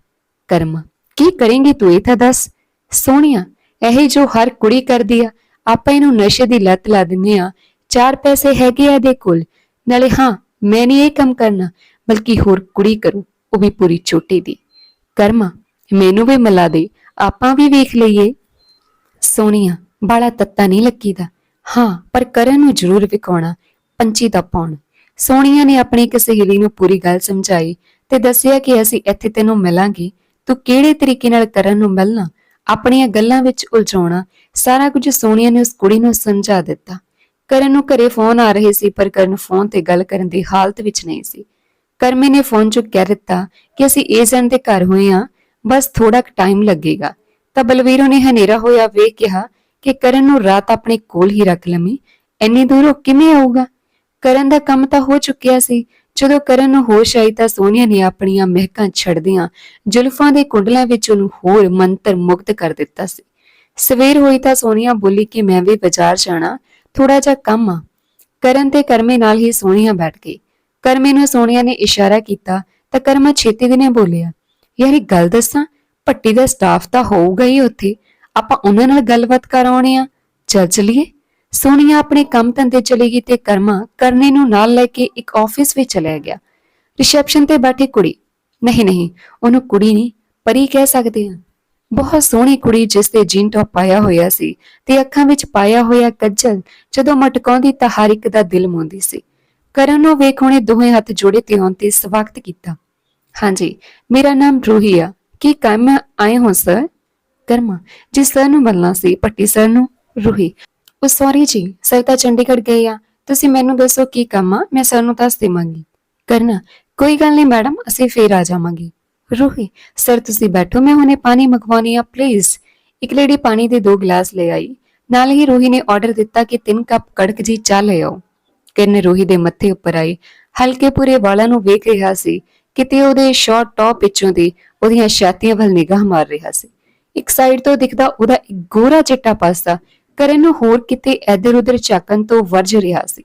ਕਰਮ, ਕੀ ਕਰੇਂਗੀ ਤੂੰ ਇਹ ਤਾਂ ਦੱਸ। ਸੋਨੀਆ, ਇਹ ਜੋ ਹਰ ਕੁੜੀ ਕਰਦੀ ਆ, ਆਪਾਂ ਇਹਨੂੰ ਨਸ਼ੇ ਦੀ ਲੱਤ ਲਾ ਦਿੰਨੇ ਆ। ਚਾਰ ਪੈਸੇ ਹੈਗੇ ਆ ਦੇ ਕੋਲ। ਨਾਲੇ ਹਾਂ, ਮੈਂ ਨਹੀਂ ਇਹ ਕੰਮ ਕਰਨਾ, ਬਲਕਿ ਹੋਰ ਕੁੜੀ ਕਰੂ। ਉਹ ਵੀ ਪੂਰੀ ਚੋਟੀ ਦੀ। ਕਰਮਾ, ਮੈਨੂੰ ਵੀ ਮਿਲਾ ਦੇ, ਆਪਾਂ ਵੀ ਵੇਖ ਲਈਏ। ਸੋਨੀਆ, ਬਾਲਾ ਤੱਤਾ ਨਹੀਂ ਲੱਗੀਦਾ। ਹਾਂ, ਪਰ ਕਰਨ ਨੂੰ ਜ਼ਰੂਰ ਵਿਕਾਉਣਾ ਪੰਚੀ ਦਾ ਪਾਉਣ। ਸੋਨੀਆ ਨੇ ਆਪਣੀ ਇੱਕ ਸਹੇਲੀ ਨੂੰ ਪੂਰੀ ਗੱਲ ਸਮਝਾਈ ਤੇ ਦੱਸਿਆ ਕਿ ਅਸੀਂ ਇੱਥੇ ਤੈਨੂੰ ਮਿਲਾਂਗੇ। ਤੂੰ ਕਿਹੜੇ ਤਰੀਕੇ ਨਾਲ ਕਰਨ ਨੂੰ ਮਿਲਣਾ? ਆਪਣੀਆਂ ਗੱਲਾਂ ਵਿੱਚ ਉਲਝਾਉਣਾ, ਸਾਰਾ ਕੁਝ ਸੋਨੀਆ ਨੇ ਉਸ ਕੁੜੀ ਨੂੰ ਸਮਝਾ ਦਿੱਤਾ। ਕਰਨ ਨੂੰ ਘਰੇ ਫੋਨ ਆ ਰਹੇ ਸੀ, ਪਰ ਕਰਨ ਫੋਨ ਤੇ ਗੱਲ ਕਰਨ ਦੀ ਹਾਲਤ ਵਿੱਚ ਨਹੀਂ ਸੀ। ਕਰਮੇ ਨੇ ਫੋਨ ਚੁੱਕ ਕਹਿ ਦਿੱਤਾ ਕਿ ਅਸੀਂ ਏਜੰਟ ਦੇ ਘਰ ਹੋਏ ਆ ਬਸ ਥੋੜਾ ਟਾਈਮ ਲੱਗੇਗਾ। ਤਾਂ ਬਲਵੀਰੋ ਨੇ ਹਨੇਰਾ ਹੋਇਆ ਵੇਖ ਕਿਹਾ ਕਿ ਕਰਨ ਨੂੰ ਰਾਤ ਆਪਣੇ ਕੋਲ ਹੀ ਰੱਖ ਲਵੀਂ। ਇੰਨੀ ਦੂਰੋਂ ਕਿਵੇਂ ਆਊਗਾ? ਕਰਨ ਦਾ ਕੰਮ ਤਾਂ ਹੋ ਚੁੱਕਿਆ ਸੀ। ਜਦੋਂ ਕਰਨ ਨੂੰ ਹੋਸ਼ ਆਈ ਤਾਂ ਸੋਨੀਆ ਨੇ ਆਪਣੀਆਂ ਮਹਿਕਾਂ ਛੱਡਦਿਆਂ ਜ਼ੁਲਫਾਂ ਦੇ ਕੁੰਡਲਾਂ ਵਿੱਚ ਉਹਨੂੰ ਹੋਰ ਮੰਤਰ ਮੁਕਤ ਕਰ ਦਿੱਤਾ ਸੀ। ਸਵੇਰ ਹੋਈ ਤਾਂ ਸੋਨੀਆ ਬੋਲੀ ਕਿ ਮੈਂ ਵੀ ਬਾਜ਼ਾਰ ਜਾਣਾ ਥੋੜਾ ਜਿਹਾ ਕੰਮ ਆ। ਕਰਨ ਤੇ ਕਰਮੇ ਨਾਲ ਹੀ ਸੋਨੀਆ ਬੈਠ ਗਈ। ਕਰਮੇ ਨੂੰ ਸੋਨੀਆ ਨੇ ਇਸ਼ਾਰਾ ਕੀਤਾ ਤਾਂ ਕਰਮਾ ਛੇਤੀ ਦਿਨੇ ਬੋਲਿਆ, ਯਾਰ ਇੱਕ ਗੱਲ ਦੱਸਾਂ, ਭੱਟੀ ਦਾ ਸਟਾਫ ਤਾਂ ਹੋਊਗਾ ਹੀ ਉੱਥੇ, ਆਪਾਂ ਉਹਨਾਂ ਨਾਲ ਗੱਲਬਾਤ ਕਰਾਉਣੇ ਆ। ਚੱਲ ਚਲੀਏ। ਸੋਨੀਆ ਆਪਣੇ ਕੰਮ ਧੰਦੇ ਚਲੀ ਗਈ ਤੇ ਕਰਮਾ ਕਰਨੇ ਨੂੰ ਨਾਲ ਲੈ ਕੇ ਇੱਕ ਆਫਿਸ ਵਿੱਚ ਚਲਾ ਗਿਆ। ਰਿਸੈਪਸ਼ਨ ਤੇ ਬੈਠੀ ਕੁੜੀ। ਨਹੀਂ ਨਹੀਂ, ਉਹਨੂੰ ਕੁੜੀ ਨਹੀਂ, ਪਰੀ ਕਹਿ ਸਕਦੇ ਹਾਂ ਬਹੁਤ ਸੋਹਣੀ ਕੁੜੀ ਜਿਸ ਤੇ ਜੀਨ ਟੌਪ ਪਾਇਆ ਹੋਇਆ ਸੀ ਤੇ ਅੱਖਾਂ ਵਿੱਚ ਪਾਇਆ ਹੋਇਆ ਕੱਜਲ ਜਦੋਂ ਮਟਕਾਉਂਦੀ ਤਾਂ ਹਰ ਇੱਕ ਦਾ ਦਿਲ ਮੋਂਦੀ ਸੀ। ਕਰਨ ਨੂੰ ਵੇਖ ਉਹਨੇ ਦੋਵੇਂ ਹੱਥ ਜੋੜੇ ਤੇ ਆਉਣ ਤੇ ਸਵਾਗਤ ਕੀਤਾ। ਹਾਂਜੀ, ਮੇਰਾ ਨਾਮ ਰੂਹੀ ਆ। ਕੀ ਕੰਮ ਆਏ ਹੋ, ਸਰ? ਕਰਮਾ, ਜੀ ਸਰ ਨੂੰ ਮਿਲਣਾ ਸੀ ਪੱਟੀ ਸਰ ਨੂੰ। ਰੂਹੀ, ਉਹ ਸੌਰੀ ਜੀ, ਸਰ ਤਾਂ ਚੰਡੀਗੜ੍ਹ ਗਏ ਆ। ਤੁਸੀਂ ਮੈਨੂੰ ਦੱਸੋ ਕੀ ਕੰਮ ਆ, ਮੈਂ ਸਰ ਨੂੰ ਦੱਸ ਦੇਵਾਂਗੀ। ਕਰਨਾ, ਕੋਈ ਗੱਲ ਨਹੀਂ ਮੈਡਮ, ਅਸੀਂ ਫੇਰ ਆ ਜਾਵਾਂਗੇ। ਰੂਹੀ, ਸਰ ਤੁਸੀਂ ਬੈਠੋ, ਮੈਂ ਹੁਣੇ ਪਾਣੀ ਮੰਗਵਾਉਣੀ ਆ ਪਲੀਜ਼ ਇੱਕ ਲੇਡੀ ਪਾਣੀ ਦੇ ਦੋ ਗਲਾਸ ਲੈ ਆਈ। ਨਾਲ ਹੀ ਰੂਹੀ ਨੇ ਆਰਡਰ ਦਿੱਤਾ ਕਿ ਤਿੰਨ ਕੱਪ ਕੜਕ ਜੀ ਚਾਹ ਲੈ ਆਓ। ਕਿਰਨ ਰੋਹੀ ਦੇ ਮੱਥੇ ਉੱਪਰ ਆਈ। ਹਲਕੇ ਪੂਰੇ ਵਾਲਾਂ ਨੂੰ ਵੇਖ ਰਿਹਾ ਸੀ ਕਿਤੇ ਉਹਦੇ ਸ਼ਾਰਟ ਟੌਪ ਪਿੱਛੋਂ ਦੀ ਉਹਦੀਆਂ ਛਾਤੀਆਂ ਵੱਲ ਨਿਗਾਹ ਮਾਰ ਰਿਹਾ ਸੀ। ਇੱਕ ਸਾਈਡ ਤੋਂ ਦਿਖਦਾ ਉਹਦਾ ਗੋਰਾ ਚਿੱਟਾ ਪਾਸਾ ਕਰਨ ਨੂੰ ਹੋਰ ਕਿਤੇ ਇੱਧਰ ਉੱਧਰ ਝਾਕਣ ਤੋਂ ਵਰਜ ਰਿਹਾ ਸੀ।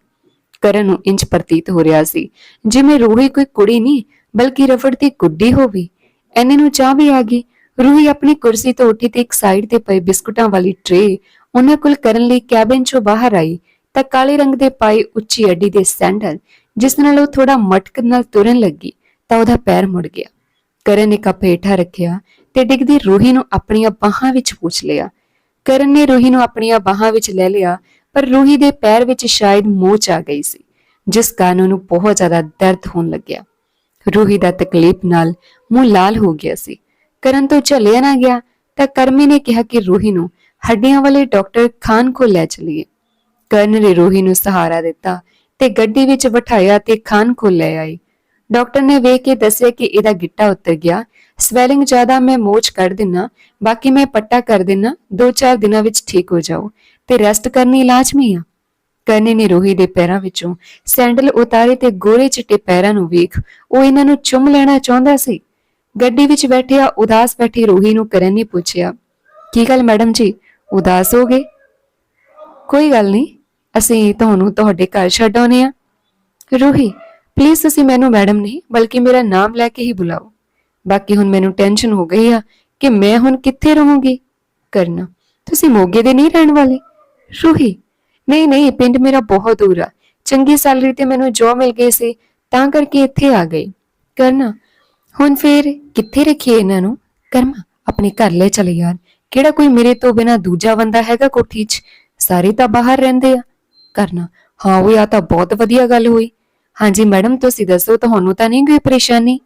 ਕਰਨ ਨੂੰ ਇੰਜ ਪ੍ਰਤੀਤ ਹੋ ਰਿਹਾ ਸੀ, ਜਿਵੇਂ ਰੂਹੀ ਕੋਈ ਕੁੜੀ ਨਹੀਂ, ਬਲਕਿ ਰਫੜ ਦੀ ਗੁੱਡੀ ਹੋਵੇ। ਐਨੇ ਨੂੰ ਚਾਹ ਵੀ ਆ ਗਈ। ਰੂਹੀ ਆਪਣੀ ਕੁਰਸੀ ਤੋਂ ਉੱਠੀ ਤੇ ਇੱਕ ਸਾਈਡ ਤੇ ਪਏ ਬਿਸਕੁਟਾਂ ਵਾਲੀ ਟਰੇ ਉਹਨਾਂ ਕੋਲ ਕਰਨ ਲਈ ਕੈਬਿਨ ਚੋਂ ਬਾਹਰ ਆਈ। ਤਾਂ ਕਾਲੇ ਰੰਗ ਦੇ ਪਾਏ ਉੱਚੀ ਅੱਡੀ ਦੇ ਸੈਂਡਲ, ਜਿਸ ਨਾਲ ਉਹ ਥੋੜਾ ਮਟਕ ਨਾਲ ਤੁਰਨ ਲੱਗੀ, ਤਾਂ ਉਹਦਾ ਪੈਰ ਮੁੜ ਗਿਆ। ਕਰਨ ਨੇ ਕੱਪ ਹੇਠਾਂ ਰੱਖਿਆ ਤੇ ਡਿੱਗਦੀ ਰੂਹੀ ਨੂੰ ਆਪਣੀਆਂ ਬਾਹਾਂ ਵਿੱਚ ਪੁੱਛ ਲਿਆ। ਕਰਨ ਨੇ ਰੂਹੀ ਨੂੰ ਆਪਣੀਆਂ ਬਾਹਾਂ ਵਿੱਚ ਲੈ ਲਿਆ, ਪਰ ਰੂਹੀ ਦੇ ਪੈਰ ਵਿੱਚ ਸ਼ਾਇਦ ਮੋਚ ਆ ਗਈ ਸੀ, ਜਿਸ ਕਾਰਨ ਉਹਨੂੰ ਬਹੁਤ ਜ਼ਿਆਦਾ ਦਰਦ ਹੋਣ ਲੱਗਿਆ। ਰੂਹੀ ਦਾ ਤਕਲੀਫ ਨਾਲ ਮੂੰਹ ਲਾਲ ਹੋ ਗਿਆ ਸੀ। ਕਰਨ ਤੋਂ ਝੱਲਿਆ ਨਾ ਗਿਆ, ਤਾਂ ਕਰਮੀ ਨੇ ਕਿਹਾ ਕਿ ਰੂਹੀ ਨੂੰ ਹੱਡੀਆਂ ਵਾਲੇ ਡਾਕਟਰ ਖਾਨ ਕੋਲ ਲੈ ਚਲੀਏ। ਕਰਨ ਨੇ ਰੋਹੀ ਨੂੰ ਸਹਾਰਾ ਦਿੱਤਾ ਤੇ ਗੱਡੀ ਵਿੱਚ ਬਿਠਾਇਆ ਤੇ ਖਾਨ ਕੋਲ ਲੈ ਆਈ। ਡਾਕਟਰ ਨੇ ਵੇਖ ਕੇ ਦੱਸਿਆ ਕਿ ਇਹਦਾ ਗਿੱਟਾ ਉਤਰ ਗਿਆ। ਸਵੈਲਿੰਗ ਜ਼ਿਆਦਾ ਮੈਂ ਮੋਚ ਕੱਢ ਦਿੰਨਾ, ਬਾਕੀ ਮੈਂ ਪੱਟਾ ਕਰ ਦਿੰਨਾ 2-4 ਦਿਨਾਂ ਵਿੱਚ ਠੀਕ ਹੋ ਜਾਓ ਤੇ ਰੈਸਟ ਕਰਨੀ ਲਾਜ਼ਮੀ ਆ। ਕਰਨੇ ਨੇ ਰੋਹੀ ਦੇ ਪੈਰਾਂ ਵਿੱਚੋਂ ਸੈਂਡਲ ਉਤਾਰੇ ਤੇ ਗੋਰੇ ਚਿੱਟੇ ਪੈਰਾਂ ਨੂੰ ਵੇਖ, ਉਹ ਇਹਨਾਂ ਨੂੰ ਚੁੰਮ ਲੈਣਾ ਚਾਹੁੰਦਾ ਸੀ। ਗੱਡੀ ਵਿੱਚ ਬੈਠਿਆ ਉਦਾਸ ਬੈਠੀ ਰੋਹੀ ਨੂੰ ਕਰਨ ਨੇ ਪੁੱਛਿਆ, ਕੀ ਗੱਲ ਮੈਡਮ ਜੀ, ਉਦਾਸ ਹੋ ਗਏ? ਕੋਈ ਗੱਲ ਨਹੀਂ ਅਸੀਂ ਤੁਹਾਨੂੰ ਤੁਹਾਡੇ ਘਰ ਛੱਡ ਆਉਨੇ ਆ ਰੂਹੀ ਪਲੀਜ਼ ਤੁਸੀਂ ਮੈਨੂੰ ਮੈਡਮ ਨਹੀਂ, ਬਲਕਿ ਮੇਰਾ ਨਾਮ ਲੈ ਕੇ ਹੀ ਬੁਲਾਓ। ਬਾਕੀ ਹੁਣ ਮੈਨੂੰ ਟੈਨਸ਼ਨ ਹੋ ਗਈ ਆ ਕਿ ਮੈਂ ਹੁਣ ਕਿੱਥੇ ਰਹੂੰਗੀ? ਕਰਨਾ, ਤੁਸੀਂ ਮੋਗੇ ਦੇ ਨਹੀਂ ਰਹਿਣ ਵਾਲੇ? ਰੂਹੀ, ਨਹੀਂ ਨਹੀਂ, ਪਿੰਡ ਮੇਰਾ ਬਹੁਤ ਦੂਰ ਆ। ਚੰਗੀ ਸੈਲਰੀ ਤੇ ਮੈਨੂੰ ਜੋਬ ਮਿਲ ਗਈ ਸੀ, ਤਾਂ ਕਰਕੇ ਇੱਥੇ ਆ ਗਈ। ਕਰਨਾ, ਹੁਣ ਫੇਰ ਕਿੱਥੇ ਰੱਖੀਏ ਇਹਨਾਂ ਨੂੰ? ਕਰਮਾ, ਆਪਣੇ ਘਰ ਲੈ ਚਲੇ ਯਾਰ। ਕਿਹੜਾ ਕੋਈ ਮੇਰੇ ਤੋਂ ਬਿਨਾ ਦੂਜਾ ਬੰਦਾ ਹੈਗਾ ਕੋਠੀ 'ਚ? ਸਾਰੇ ਤਾਂ ਬਾਹਰ ਰਹਿੰਦੇ ਆ। ਕਰਨਾ। ਹਾਂ, ਉਹ ਆ ਤਾਂ ਬਹੁਤ ਵਧੀਆ ਗੱਲ ਹੋਈ। ਹਾਂਜੀ, ਮੈਡਮ, ਤੁਸੀਂ ਦੱਸੋ, ਤੁਹਾਨੂੰ ਤਾਂ ਨਹੀਂ ਕੋਈ ਪਰੇਸ਼ਾਨੀ?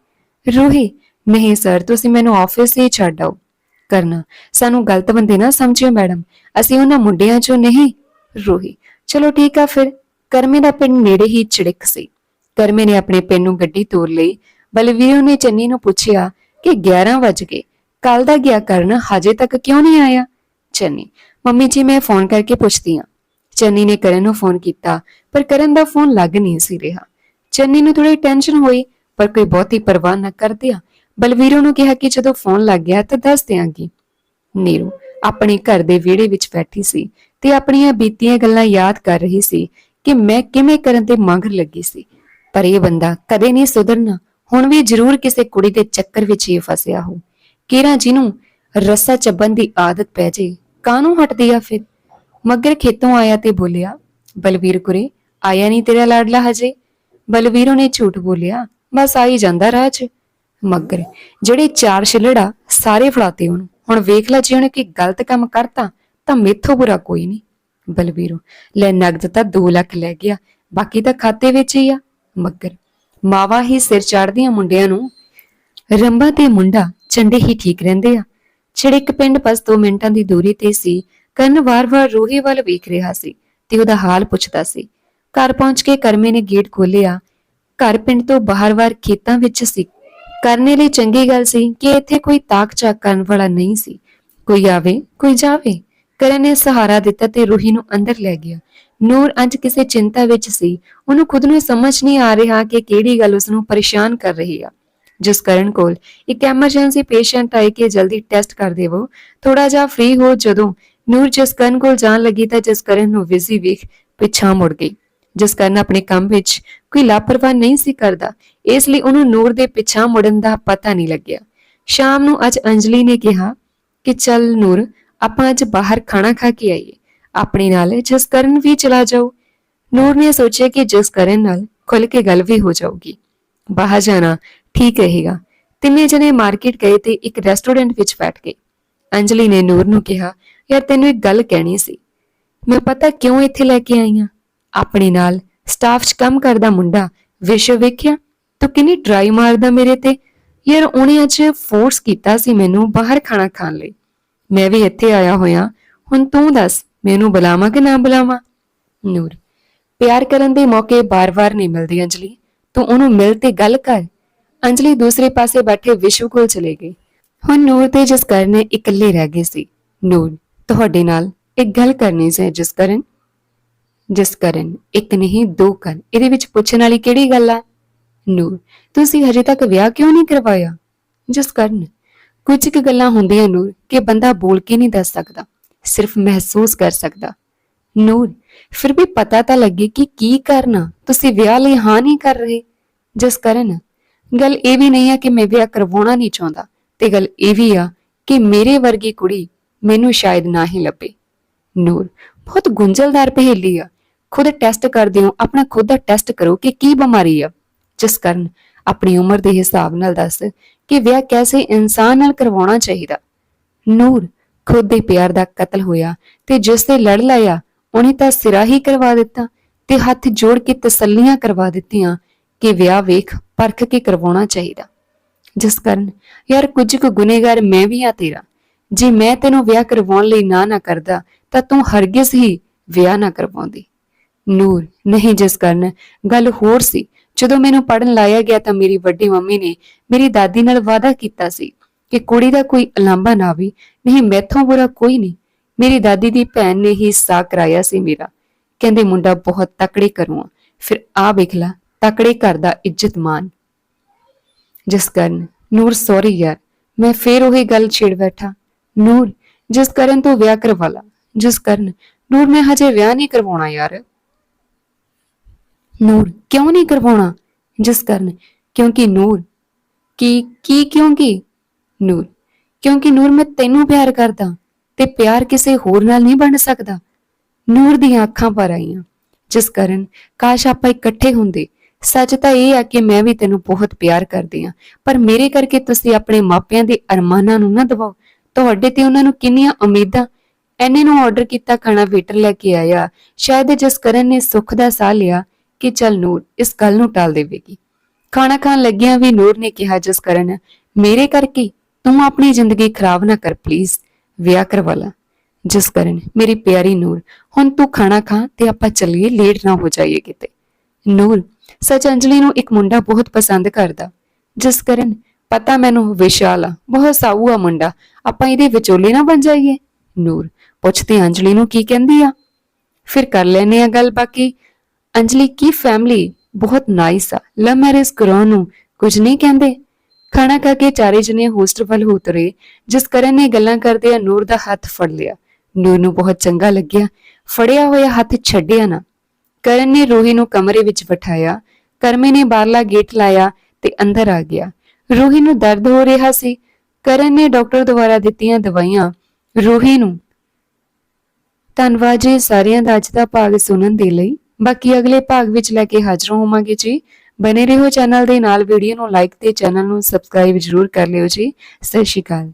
ਰੂਹੀ, ਨਹੀਂ, ਸਰ, ਤੁਸੀਂ ਮੈਨੂੰ ਆਫਿਸ ਹੀ ਛੱਡ ਆਓ। ਕਰਨਾ। ਸਾਨੂੰ ਗਲਤ ਬੰਦੇ ਨਾ ਸਮਝਿਓ, ਮੈਡਮ। ਅਸੀਂ ਉਹਨਾਂ ਮੁੰਡਿਆਂ ਚੋਂ ਨਹੀਂ। ਰੂਹੀ, ਚਲੋ ਠੀਕ ਆ ਫਿਰ। ਕਰਮੇ ਦਾ ਪਿੰਡ ਨੇੜੇ ਹੀ ਚੜਿਕ ਸੀ। ਕਰਮੇ ਨੇ ਆਪਣੇ ਪਿੰਡ ਨੂੰ ਗੱਡੀ ਤੋਰ ਲਈ। ਬਲਵੀਰ ਨੇ ਚੰਨੀ ਨੂੰ ਪੁੱਛਿਆ ਕਿ 11 ਵਜ ਗਏ। ਕੱਲ ਦਾ ਗਿਆ ਕਰਨ, ਹਜੇ ਤੱਕ ਕਿਉਂ ਨਹੀਂ ਆਇਆ? ਚੰਨੀ, ਮੰਮੀ ਜੀ, ਮੈਂ ਫੋਨ ਕਰਕੇ ਪੁੱਛਦੀ ਆ ਚੰਨੀ ਨੇ ਕਰਨ ਨੂੰ ਫੋਨ ਕੀਤਾ, ਪਰ ਕਰਨ ਦਾ ਫੋਨ ਲੱਗ ਨਹੀਂ ਸੀ ਰਿਹਾ। ਚੰਨੀ ਨੂੰ ਥੋੜੀ ਟੈਨਸ਼ਨ ਹੋਈ, ਪਰ ਕੋਈ ਬਹੁਤੀ ਪਰਵਾਹ ਨਾ ਕਰਦਿਆਂ ਬਲਵੀਰੋ ਨੂੰ ਕਿਹਾ ਕਿ ਜਦੋਂ ਫੋਨ ਲੱਗ ਗਿਆ ਤਾਂ ਦੱਸ ਦਿਆਂਗੀ। ਨੀਰੂ ਆਪਣੇ ਘਰ ਦੇ ਵਿਹੜੇ ਵਿੱਚ ਬੈਠੀ ਸੀ ਤੇ ਆਪਣੀਆਂ ਬੀਤੀਆਂ ਗੱਲਾਂ ਯਾਦ ਕਰ ਰਹੀ ਸੀ ਕਿ ਮੈਂ ਕਿਵੇਂ ਕਰਨ ਤੇ ਮੰਗ ਲੱਗੀ ਸੀ। ਪਰ ਇਹ ਬੰਦਾ ਕਦੇ ਨਹੀਂ ਸੁਧਰਨਾ, ਹੁਣ ਵੀ ਜ਼ਰੂਰ ਕਿਸੇ ਕੁੜੀ ਦੇ ਚੱਕਰ ਵਿੱਚ ਹੀ ਫਸਿਆ ਹੋ ਕਿਰਾ ਜਿਹਨੂੰ ਰੱਸਾ ਚੱਬਣ ਦੀ ਆਦਤ ਪੈ ਜੇ, ਕਾਹਨੂੰ ਹਟਦੀ ਆ ਫਿਰ? ਮੱਗਰ ਖੇਤੋਂ ਆਇਆ ਤੇ ਬੋਲਿਆ, ਬਲਵੀਰ ਕੁਰੇ, ਆਇਆ ਨਹੀਂ ਤੇਰਾ ਲਾਡਲਾ ਹਜੇ? ਬਲਵੀਰੋ ਨੇ ਝੂਠ ਬੋਲਿਆ, ਬਸ ਆਈ ਜਾਂਦਾ ਰਾਹ 'ਚ। ਮੱਗਰ ਜਿਹੜੇ ਚਾਰ ਛਿਲੜਾ ਸਾਰੇ ਫੜਾਤੇ ਉਹਨੂੰ, ਹੁਣ ਵੇਖ ਲੈ ਜੇ ਉਹਨੇ ਕੀ ਗਲਤ ਕੰਮ ਕਰਤਾ, ਤਾਂ ਮੇਥੋਂ ਬੁਰਾ ਕੋਈ ਨਹੀਂ ਬਲਵੀਰੋ ਲੈ ਨਗਦ ਤਾਂ 2 ਲੱਖ ਲੈ ਗਿਆ, ਬਾਕੀ ਤਾਂ ਖਾਤੇ ਵਿੱਚ ਹੀ ਆ। ਮੱਗਰ ਮਾਵਾ ਹੀ ਸਿਰ ਚਾੜਦੀਆਂ ਮੁੰਡਿਆਂ ਨੂੰ। ਰੰਬਾ ਤੇ ਮੁੰਡਾ ਚੰਡੇ ਹੀ ਠੀਕ ਰਹਿੰਦੇ ਆ। ਜਿਹੜੇ ਇੱਕ ਪਿੰਡ ਬਸ 2 ਮਿੰਟਾਂ ਦੀ ਦੂਰੀ ਤੇ ਸੀ ਕਰਨ ਵਾਰ-ਵਾਰ ਰੂਹੀ ਵੱਲ ਵੇਖ ਰਿਹਾ ਸੀ ਤੇ ਉਹਦਾ ਹਾਲ ਪੁੱਛਦਾ ਸੀ। ਘਰ ਪਹੁੰਚ ਕੇ ਕਰਮੇ ਨੇ ਗੇਟ ਖੋਲ੍ਹਿਆ। ਘਰ ਪਿੰਡ ਤੋਂ ਬਾਹਰ-ਬਾਹਰ ਖੇਤਾਂ ਵਿੱਚ ਸੀ। ਕਰਨੇ ਲਈ ਚੰਗੀ ਗੱਲ ਸੀ ਕਿ ਇੱਥੇ ਕੋਈ ਤਾਕ ਚਾਕ ਕਰਨ ਵਾਲਾ ਨਹੀਂ ਸੀ। ਕੋਈ ਆਵੇ, ਕੋਈ ਜਾਵੇ। ਕਰਨ ਨੇ ਸਹਾਰਾ ਦਿੱਤਾ ਤੇ ਰੂਹੀ ਨੂੰ ਅੰਦਰ ਲੈ ਗਿਆ। ਨੂਰ ਅੱਜ ਕਿਸੇ ਚਿੰਤਾ ਵਿੱਚ ਸੀ। ਉਹਨੂੰ ਖੁਦ ਨੂੰ ਸਮਝ ਨਹੀਂ ਆ ਰਿਹਾ ਕਿ ਕਿਹੜੀ ਗੱਲ ਉਸ ਨੂੰ ਪਰੇਸ਼ਾਨ ਕਰ ਰਹੀ ਆ। ਜਿਸ ਕਰਨ ਕੋਲ ਇੱਕ ਐਮਰਜੈਂਸੀ ਪੇਸ਼ੈਂਟ ਆਏ ਕਿ ਜਲਦੀ ਟੈਸਟ ਕਰ ਦੇਵੋ ਥੋੜਾ ਜਿਹਾ ਫ੍ਰੀ ਹੋ ਜਦੋਂ ਨੂਰ ਜਸਕਰਨ ਕੋਲ ਜਾਣ ਲੱਗੀ ਤਾਂ ਜਸਕਰਨ ਨੂੰ ਵਿਜ਼ੀ ਵੇਖ ਪਿੱਛਾ ਮੁੜ ਗਈ। ਜਸਕਰਨ ਆਪਣੇ ਕੰਮ ਵਿੱਚ ਕੋਈ ਲਾਪਰਵਾਹ ਨਹੀਂ ਸੀ ਕਰਦਾ, ਇਸ ਲਈ ਉਹਨੂੰ ਨੂਰ ਦੇ ਪਿੱਛਾ ਮੁੜਨ ਦਾ ਪਤਾ ਨਹੀਂ ਲੱਗਿਆ। ਸ਼ਾਮ ਨੂੰ ਅੱਜ ਅੰਜਲੀ ਨੇ ਕਿਹਾ ਕਿ ਚੱਲ ਨੂਰ, ਆਪਾਂ ਅੱਜ ਬਾਹਰ ਖਾਣਾ ਖਾ ਕੇ ਆਈਏ। ਆਪਣੇ ਨਾਲ ਜਸਕਰਨ ਵੀ ਚਲਾ ਜਾਓ। ਨੂਰ ਨੇ ਸੋਚਿਆ ਕਿ ਜਸਕਰਨ ਨਾਲ ਖੁੱਲ ਕੇ ਗੱਲ ਵੀ ਹੋ ਜਾਊਗੀ। ਬਾਹਰ ਜਾਣਾ ਠੀਕ ਰਹੇਗਾ। ਤਿੰਨੇ ਜਣੇ ਮਾਰਕੀਟ ਗਏ ਤੇ ਇੱਕ ਰੈਸਟੋਰੈਂਟ ਵਿੱਚ ਬੈਠ ਗਏ। ਅੰਜਲੀ ਨੇ ਨੂਰ ਨੂੰ ਕਿਹਾ ਯਾਰ ਤੈਨੂੰ ਇੱਕ ਗੱਲ ਕਹਿਣੀ ਸੀ। ਮੈਂ ਪਤਾ ਕਿਉਂ ਇੱਥੇ ਲੈ ਕੇ ਆਈ ਹਾਂ ਆਪਣੇ ਨਾਲ ਸਟਾਫ 'ਚ ਕੰਮ ਕਰਦਾ ਮੁੰਡਾ ਵਿਸ਼ਵ ਵੇਖਿਆ, ਤੂੰ ਕਿੰਨੀ ਡਰਾਈ ਮਾਰਦਾ ਮੇਰੇ ਤੇ। ਯਾਰ ਉਹਨੇ ਅੱਜ ਫੋਰਸ ਕੀਤਾ ਸੀ ਮੈਨੂੰ ਬਾਹਰ ਖਾਣਾ ਖਾਣ ਲਈ। ਮੈਂ ਵੀ ਇੱਥੇ ਆਇਆ ਹੋਇਆ, ਹੁਣ ਤੂੰ ਦੱਸ ਮੈਨੂੰ ਬੁਲਾਵਾਂ ਕਿ ਨਾ ਬੁਲਾਵਾਂ? ਨੂਰ, ਪਿਆਰ ਕਰਨ ਦੇ ਮੌਕੇ ਬਾਰ-ਬਾਰ ਨਹੀਂ ਮਿਲਦੇ ਅੰਜਲੀ। ਤੂੰ ਉਹਨੂੰ ਮਿਲ ਤੇ ਗੱਲ ਕਰ। ਅੰਜਲੀ ਦੂਸਰੇ ਪਾਸੇ ਬੈਠੇ ਵਿਸ਼ੂ ਕੋਲ ਚਲੇ ਗਈ। ਹੁਣ ਨੂਰ ਤੇ ਜਸਕਰਨ ਨੇ ਇਕੱਲੇ ਰਹਿ ਗਏ ਸੀ। ਨੂਰ ਤੁਹਾਡੇ ਨਾਲ ਇੱਕ ਗੱਲ ਕਰਨੀ ਸੀ, ਜਸਕਰਨ। ਜਸਕਰਨ, ਇੱਕ ਨਹੀਂ, ਦੋ ਕਰਨ ਇਹਦੇ ਵਿੱਚ ਪੁੱਛਣ ਵਾਲੀ ਕਿਹੜੀ ਗੱਲ ਆ? ਨੂਰ, ਤੁਸੀਂ ਹਜੇ ਤੱਕ ਵਿਆਹ ਕਿਉਂ ਨਹੀਂ ਕਰਵਾਇਆ? ਜਿਸ ਜਸਕਰਨ, ਕੁਝ ਕੁ ਗੱਲਾਂ ਹੁੰਦੀਆਂ ਨੂਰ, ਕਿ ਬੰਦਾ ਬੋਲ ਕੇ ਨਹੀਂ ਦੱਸ ਸਕਦਾ, ਸਿਰਫ ਮਹਿਸੂਸ ਕਰ ਸਕਦਾ। ਨੂਰ, ਫਿਰ ਵੀ ਪਤਾ ਤਾਂ ਲੱਗੇ ਕਿ ਕੀ ਕਰਨਾ ਤੁਸੀਂ ਵਿਆਹ ਲਈ ਹਾਂ ਨਹੀਂ ਕਰ ਰਹੇ? ਜਿਸ ਕਰਨ ਗੱਲ ਇਹ ਵੀ ਨਹੀਂ ਆ ਕਿ ਮੈਂ ਵਿਆਹ ਕਰਵਾਉਣਾ ਨਹੀਂ ਚਾਹੁੰਦਾ, ਤੇ ਗੱਲ ਇਹ ਵੀ ਆ ਕਿ ਮੇਰੇ ਵਰਗੀ ਕੁੜੀ ਮੈਨੂੰ ਸ਼ਾਇਦ ਨਾ ਹੀ ਲੱਭੇ। ਨੂਰ, ਬਹੁਤ ਗੁੰਝਲਦਾਰ ਪਹੇਲੀ ਆ। ਖੁਦ ਟੈਸਟ ਕਰਦੇ ਹੋ ਆਪਣਾ ਖੁਦ ਦਾ ਟੈਸਟ ਕਰੋ ਕਿ ਕੀ ਬਿਮਾਰੀ ਆ। ਜਿਸ ਕਾਰਨ ਆਪਣੀ ਉਮਰ ਦੇ ਹਿਸਾਬ ਨਾਲ ਦੱਸ ਕਿ ਵਿਆਹ ਕੈਸੇ ਇਨਸਾਨ ਨਾਲ ਕਰਵਾਉਣਾ ਚਾਹੀਦਾ। ਨੂਰ, ਖੁਦ ਦੇ ਪਿਆਰ ਦਾ ਕਤਲ ਹੋਇਆ ਤੇ ਜਿਸ ਤੇ ਲੜ ਲਾਇਆ, ਉਹਨੇ ਤਾਂ ਸਿਰਾ ਹੀ ਕਰਵਾ ਦਿੱਤਾ ਤੇ ਹੱਥ ਜੋੜ ਕੇ ਤਸੱਲੀਆਂ ਕਰਵਾ ਦਿੱਤੀਆਂ ਕਿ ਵਿਆਹ ਵੇਖ ਪਰਖ ਕੇ ਕਰਵਾਉਣਾ ਚਾਹੀਦਾ। ਜਿਸ ਕਾਰਨ, ਯਾਰ ਕੁਝ ਕੁ ਗੁਨੇਗਾਰ ਮੈਂ ਵੀ ਆ ਤੇਰਾ। ਜੇ ਮੈਂ ਤੈਨੂੰ ਵਿਆਹ ਕਰਵਾਉਣ ਲਈ ਨਾ ਨਾ ਕਰਦਾ, ਤਾਂ ਤੂੰ ਹਰਗਿਜ਼ ਹੀ ਵਿਆਹ ਨਾ ਕਰਵਾਉਂਦੀ। ਨੂਰ, ਨਹੀਂ ਜਿਸ ਕਾਰਨ ਗੱਲ ਹੋਰ ਸੀ। ਜਦੋਂ ਮੈਨੂੰ ਪੜਨ ਲਾਇਆ ਗਿਆ ਤਾਂ ਮੇਰੀ ਵੱਡੀ ਮੰਮੀ ਨੇ ਮੇਰੀ ਦਾਦੀ ਨਾਲ ਵਾਅਦਾ ਕੀਤਾ ਸੀ ਕਿ ਕੁੜੀ ਦਾ ਕੋਈ ਅਲਾਂਭਾ ਨਾ ਵੀ ਨਹੀਂ, ਮੈਥੋਂ ਬੁਰਾ ਕੋਈ ਨਹੀਂ। ਮੇਰੀ ਦਾਦੀ ਦੀ ਭੈਣ ਨੇ ਹੀ ਸਾਕ ਕਰਾਇਆ ਸੀ ਮੇਰਾ। ਕਹਿੰਦੇ, ਮੁੰਡਾ ਬਹੁਤ ਤਕੜੇ ਕਰੂਆ ਫਿਰ ਆ ਵੇਖ ਲਾ, ਤਕੜੇ ਘਰ ਦਾ ਇੱਜ਼ਤ ਮਾਨ। ਜਿਸ ਕਾਰਨ ਨੂਰ ਸੌਰੀ ਯਾਰ, ਮੈਂ ਫੇਰ ਉਹੀ ਗੱਲ ਛੇੜ ਬੈਠਾ। ਨੂਰ, ਜਿਸ ਕਰਨ ਤੂੰ ਵਿਆਹ ਕਰਵਾ ਲਾ ਜਿਸ ਕਰਨ ਨੂਰ, ਮੈਂ ਹਜੇ ਵਿਆਹ ਨਹੀਂ ਕਰਵਾਉਣਾ ਯਾਰ। ਨੂਰ, ਕਿਉਂ ਨਹੀਂ ਕਰਵਾਉਣਾ? ਜਿਸ ਕਰਨ, ਕਿਉਂਕਿ ਨੂਰ, ਕੀ ਕੀ ਕਿਉਂਕਿ? ਨੂਰ ਕਿਉਂਕਿ ਨੂਰ, ਮੈਂ ਤੈਨੂੰ ਪਿਆਰ ਕਰਦਾ ਤੇ ਪਿਆਰ ਕਿਸੇ ਹੋਰ ਨਾਲ ਨਹੀਂ ਬਣ ਸਕਦਾ। ਨੂਰ ਦੀਆਂ ਅੱਖਾਂ ਪਰ ਆਈਆਂ। ਜਿਸ ਕਾਰਨ ਕਾਸ਼ ਆਪਾਂ ਇਕੱਠੇ ਹੁੰਦੇ। ਸੱਚ ਤਾਂ ਇਹ ਆ ਕਿ ਮੈਂ ਵੀ ਤੈਨੂੰ ਬਹੁਤ ਪਿਆਰ ਕਰਦੀ ਆ ਪਰ ਮੇਰੇ ਕਰਕੇ ਤੁਸੀਂ ਆਪਣੇ ਮਾਪਿਆਂ ਦੇ ਅਰਮਾਨਾਂ ਨੂੰ ਨਾ ਦਬਾਓ। ਤੁਹਾਡੇ ਤੇ ਉਹਨਾਂ ਨੂੰ ਕਿੰਨੀਆਂ ਉਮੀਦਾਂ। ਐਨੇ ਨੂੰ ਆਰਡਰ ਕੀਤਾ, ਖਾਣਾ ਵੇਟਰ ਲੈ ਕੇ ਆਇਆ। ਸ਼ਾਇਦ ਜਿਸ ਨੇ ਸੁੱਖ ਦਾ ਸਾਹ ਲਿਆ ਕਿ ਚੱਲ ਨੂਰ ਇਸ ਗੱਲ ਨੂੰ ਟਾਲ ਦੇਵੇਗੀ। ਖਾਣਾ ਖਾਣ ਲੱਗਿਆਂ ਵੀ ਨੂਰ ਨੇ ਕਿਹਾ ਜਿਸ ਮੇਰੇ ਕਰਕੇ ਤੂੰ ਆਪਣੀ ਜ਼ਿੰਦਗੀ ਖਰਾਬ ਨਾ ਕਰ ਪਲੀਜ਼ ਵਿਆਹ ਕਰਵਾ ਲਾ। ਜਿਸ ਕਰਨ ਮੇਰੀ ਪਿਆਰੀ ਨੂਰ, ਹੁਣ ਤੂੰ ਖਾਣਾ ਖਾ ਤੇ ਆਪਾਂ ਚੱਲੀਏ ਲੇਟ ਨਾ ਹੋ ਜਾਈਏ ਕਿਤੇ। ਨੂਰ, ਸੱਚ ਅੰਜਲੀ ਨੂੰ ਇੱਕ ਮੁੰਡਾ ਬਹੁਤ ਪਸੰਦ ਕਰਦਾ। ਜਿਸ ਕਰਨ ਪਤਾ ਮੈਨੂੰ ਵਿਸ਼ਾਲ ਆ, ਬਹੁਤ ਸਾਊ ਆ ਮੁੰਡਾ। ਆਪਾਂ ਇਹਦੇ ਵਿਚੋਲੇ ਨਾ ਬਣ ਜਾਈਏ। ਨੂਰ, ਪੁੱਛਦੇ ਅੰਜਲੀ ਨੂੰ ਕੀ ਕਹਿੰਦੀ ਆ? ਫਿਰ ਕਰ ਲੈਨੇ ਆ ਗੱਲ ਬਾਕੀ। ਅੰਜਲੀ, ਕੀ ਫੈਮਿਲੀ ਬਹੁਤ ਨਾਈਸ ਆ? ਲਵ ਮੈਰਿਜ ਕਰਾਉਣ ਨੂੰ ਕੁਝ ਨਹੀਂ ਕਹਿੰਦੇ। ਖਾਣਾ ਖਾ ਕੇ ਚਾਰੇ ਜਣੇ ਹੋਸਟਲ ਵੱਲ ਉਤਰੇ, ਜਿਸ ਕਰਨ ਨੇ ਗੱਲਾਂ ਕਰਦੇ ਆ, ਨੂਰ ਦਾ ਹੱਥ ਫੜ ਲਿਆ। ਨੂਰ ਨੂੰ ਬਹੁਤ ਚੰਗਾ ਲੱਗਿਆ। ਫੜਿਆ ਹੋਇਆ ਹੱਥ ਛੱਡਿਆ ਨਾ। ਕਰਨ ਨੇ ਰੋਹੀ ਨੂੰ ਕਮਰੇ ਵਿੱਚ ਬਿਠਾਇਆ। ਕਰਮੇ ਨੇ ਬਾਹਰਲਾ ਗੇਟ ਲਾਇਆ ਤੇ ਅੰਦਰ ਆ ਗਿਆ। ਰੋਹੀ ਨੂੰ ਦਰਦ ਹੋ ਰਿਹਾ ਸੀ। ਕਰਨ ਨੇ ਡਾਕਟਰ ਦੁਆਰਾ ਦਿੱਤੀਆਂ ਦਵਾਈਆਂ, ਰੋਹੀ ਨੂੰ। ਧੰਨਵਾਦ ਜੀ ਸਾਰਿਆਂ ਦਾ ਅੱਜ ਦਾ ਭਾਗ ਸੁਣਨ ਦੇ ਲਈ। ਬਾਕੀ ਅਗਲੇ ਭਾਗ ਵਿੱਚ ਲੈ ਕੇ ਹਾਜ਼ਰ ਹੋਵਾਂਗੇ ਜੀ। ਬਨੇ ਰਹੋ ਚੈਨਲ ਦੇ ਨਾਲ, ਵੀਡੀਓ ਨੂੰ ਲਾਈਕ ਤੇ ਚੈਨਲ ਨੂੰ ਸਬਸਕ੍ਰਾਈਬ ਜ਼ਰੂਰ ਕਰ ਲਿਓ ਜੀ। ਸਤਿ ਸ਼੍ਰੀ ਅਕਾਲ।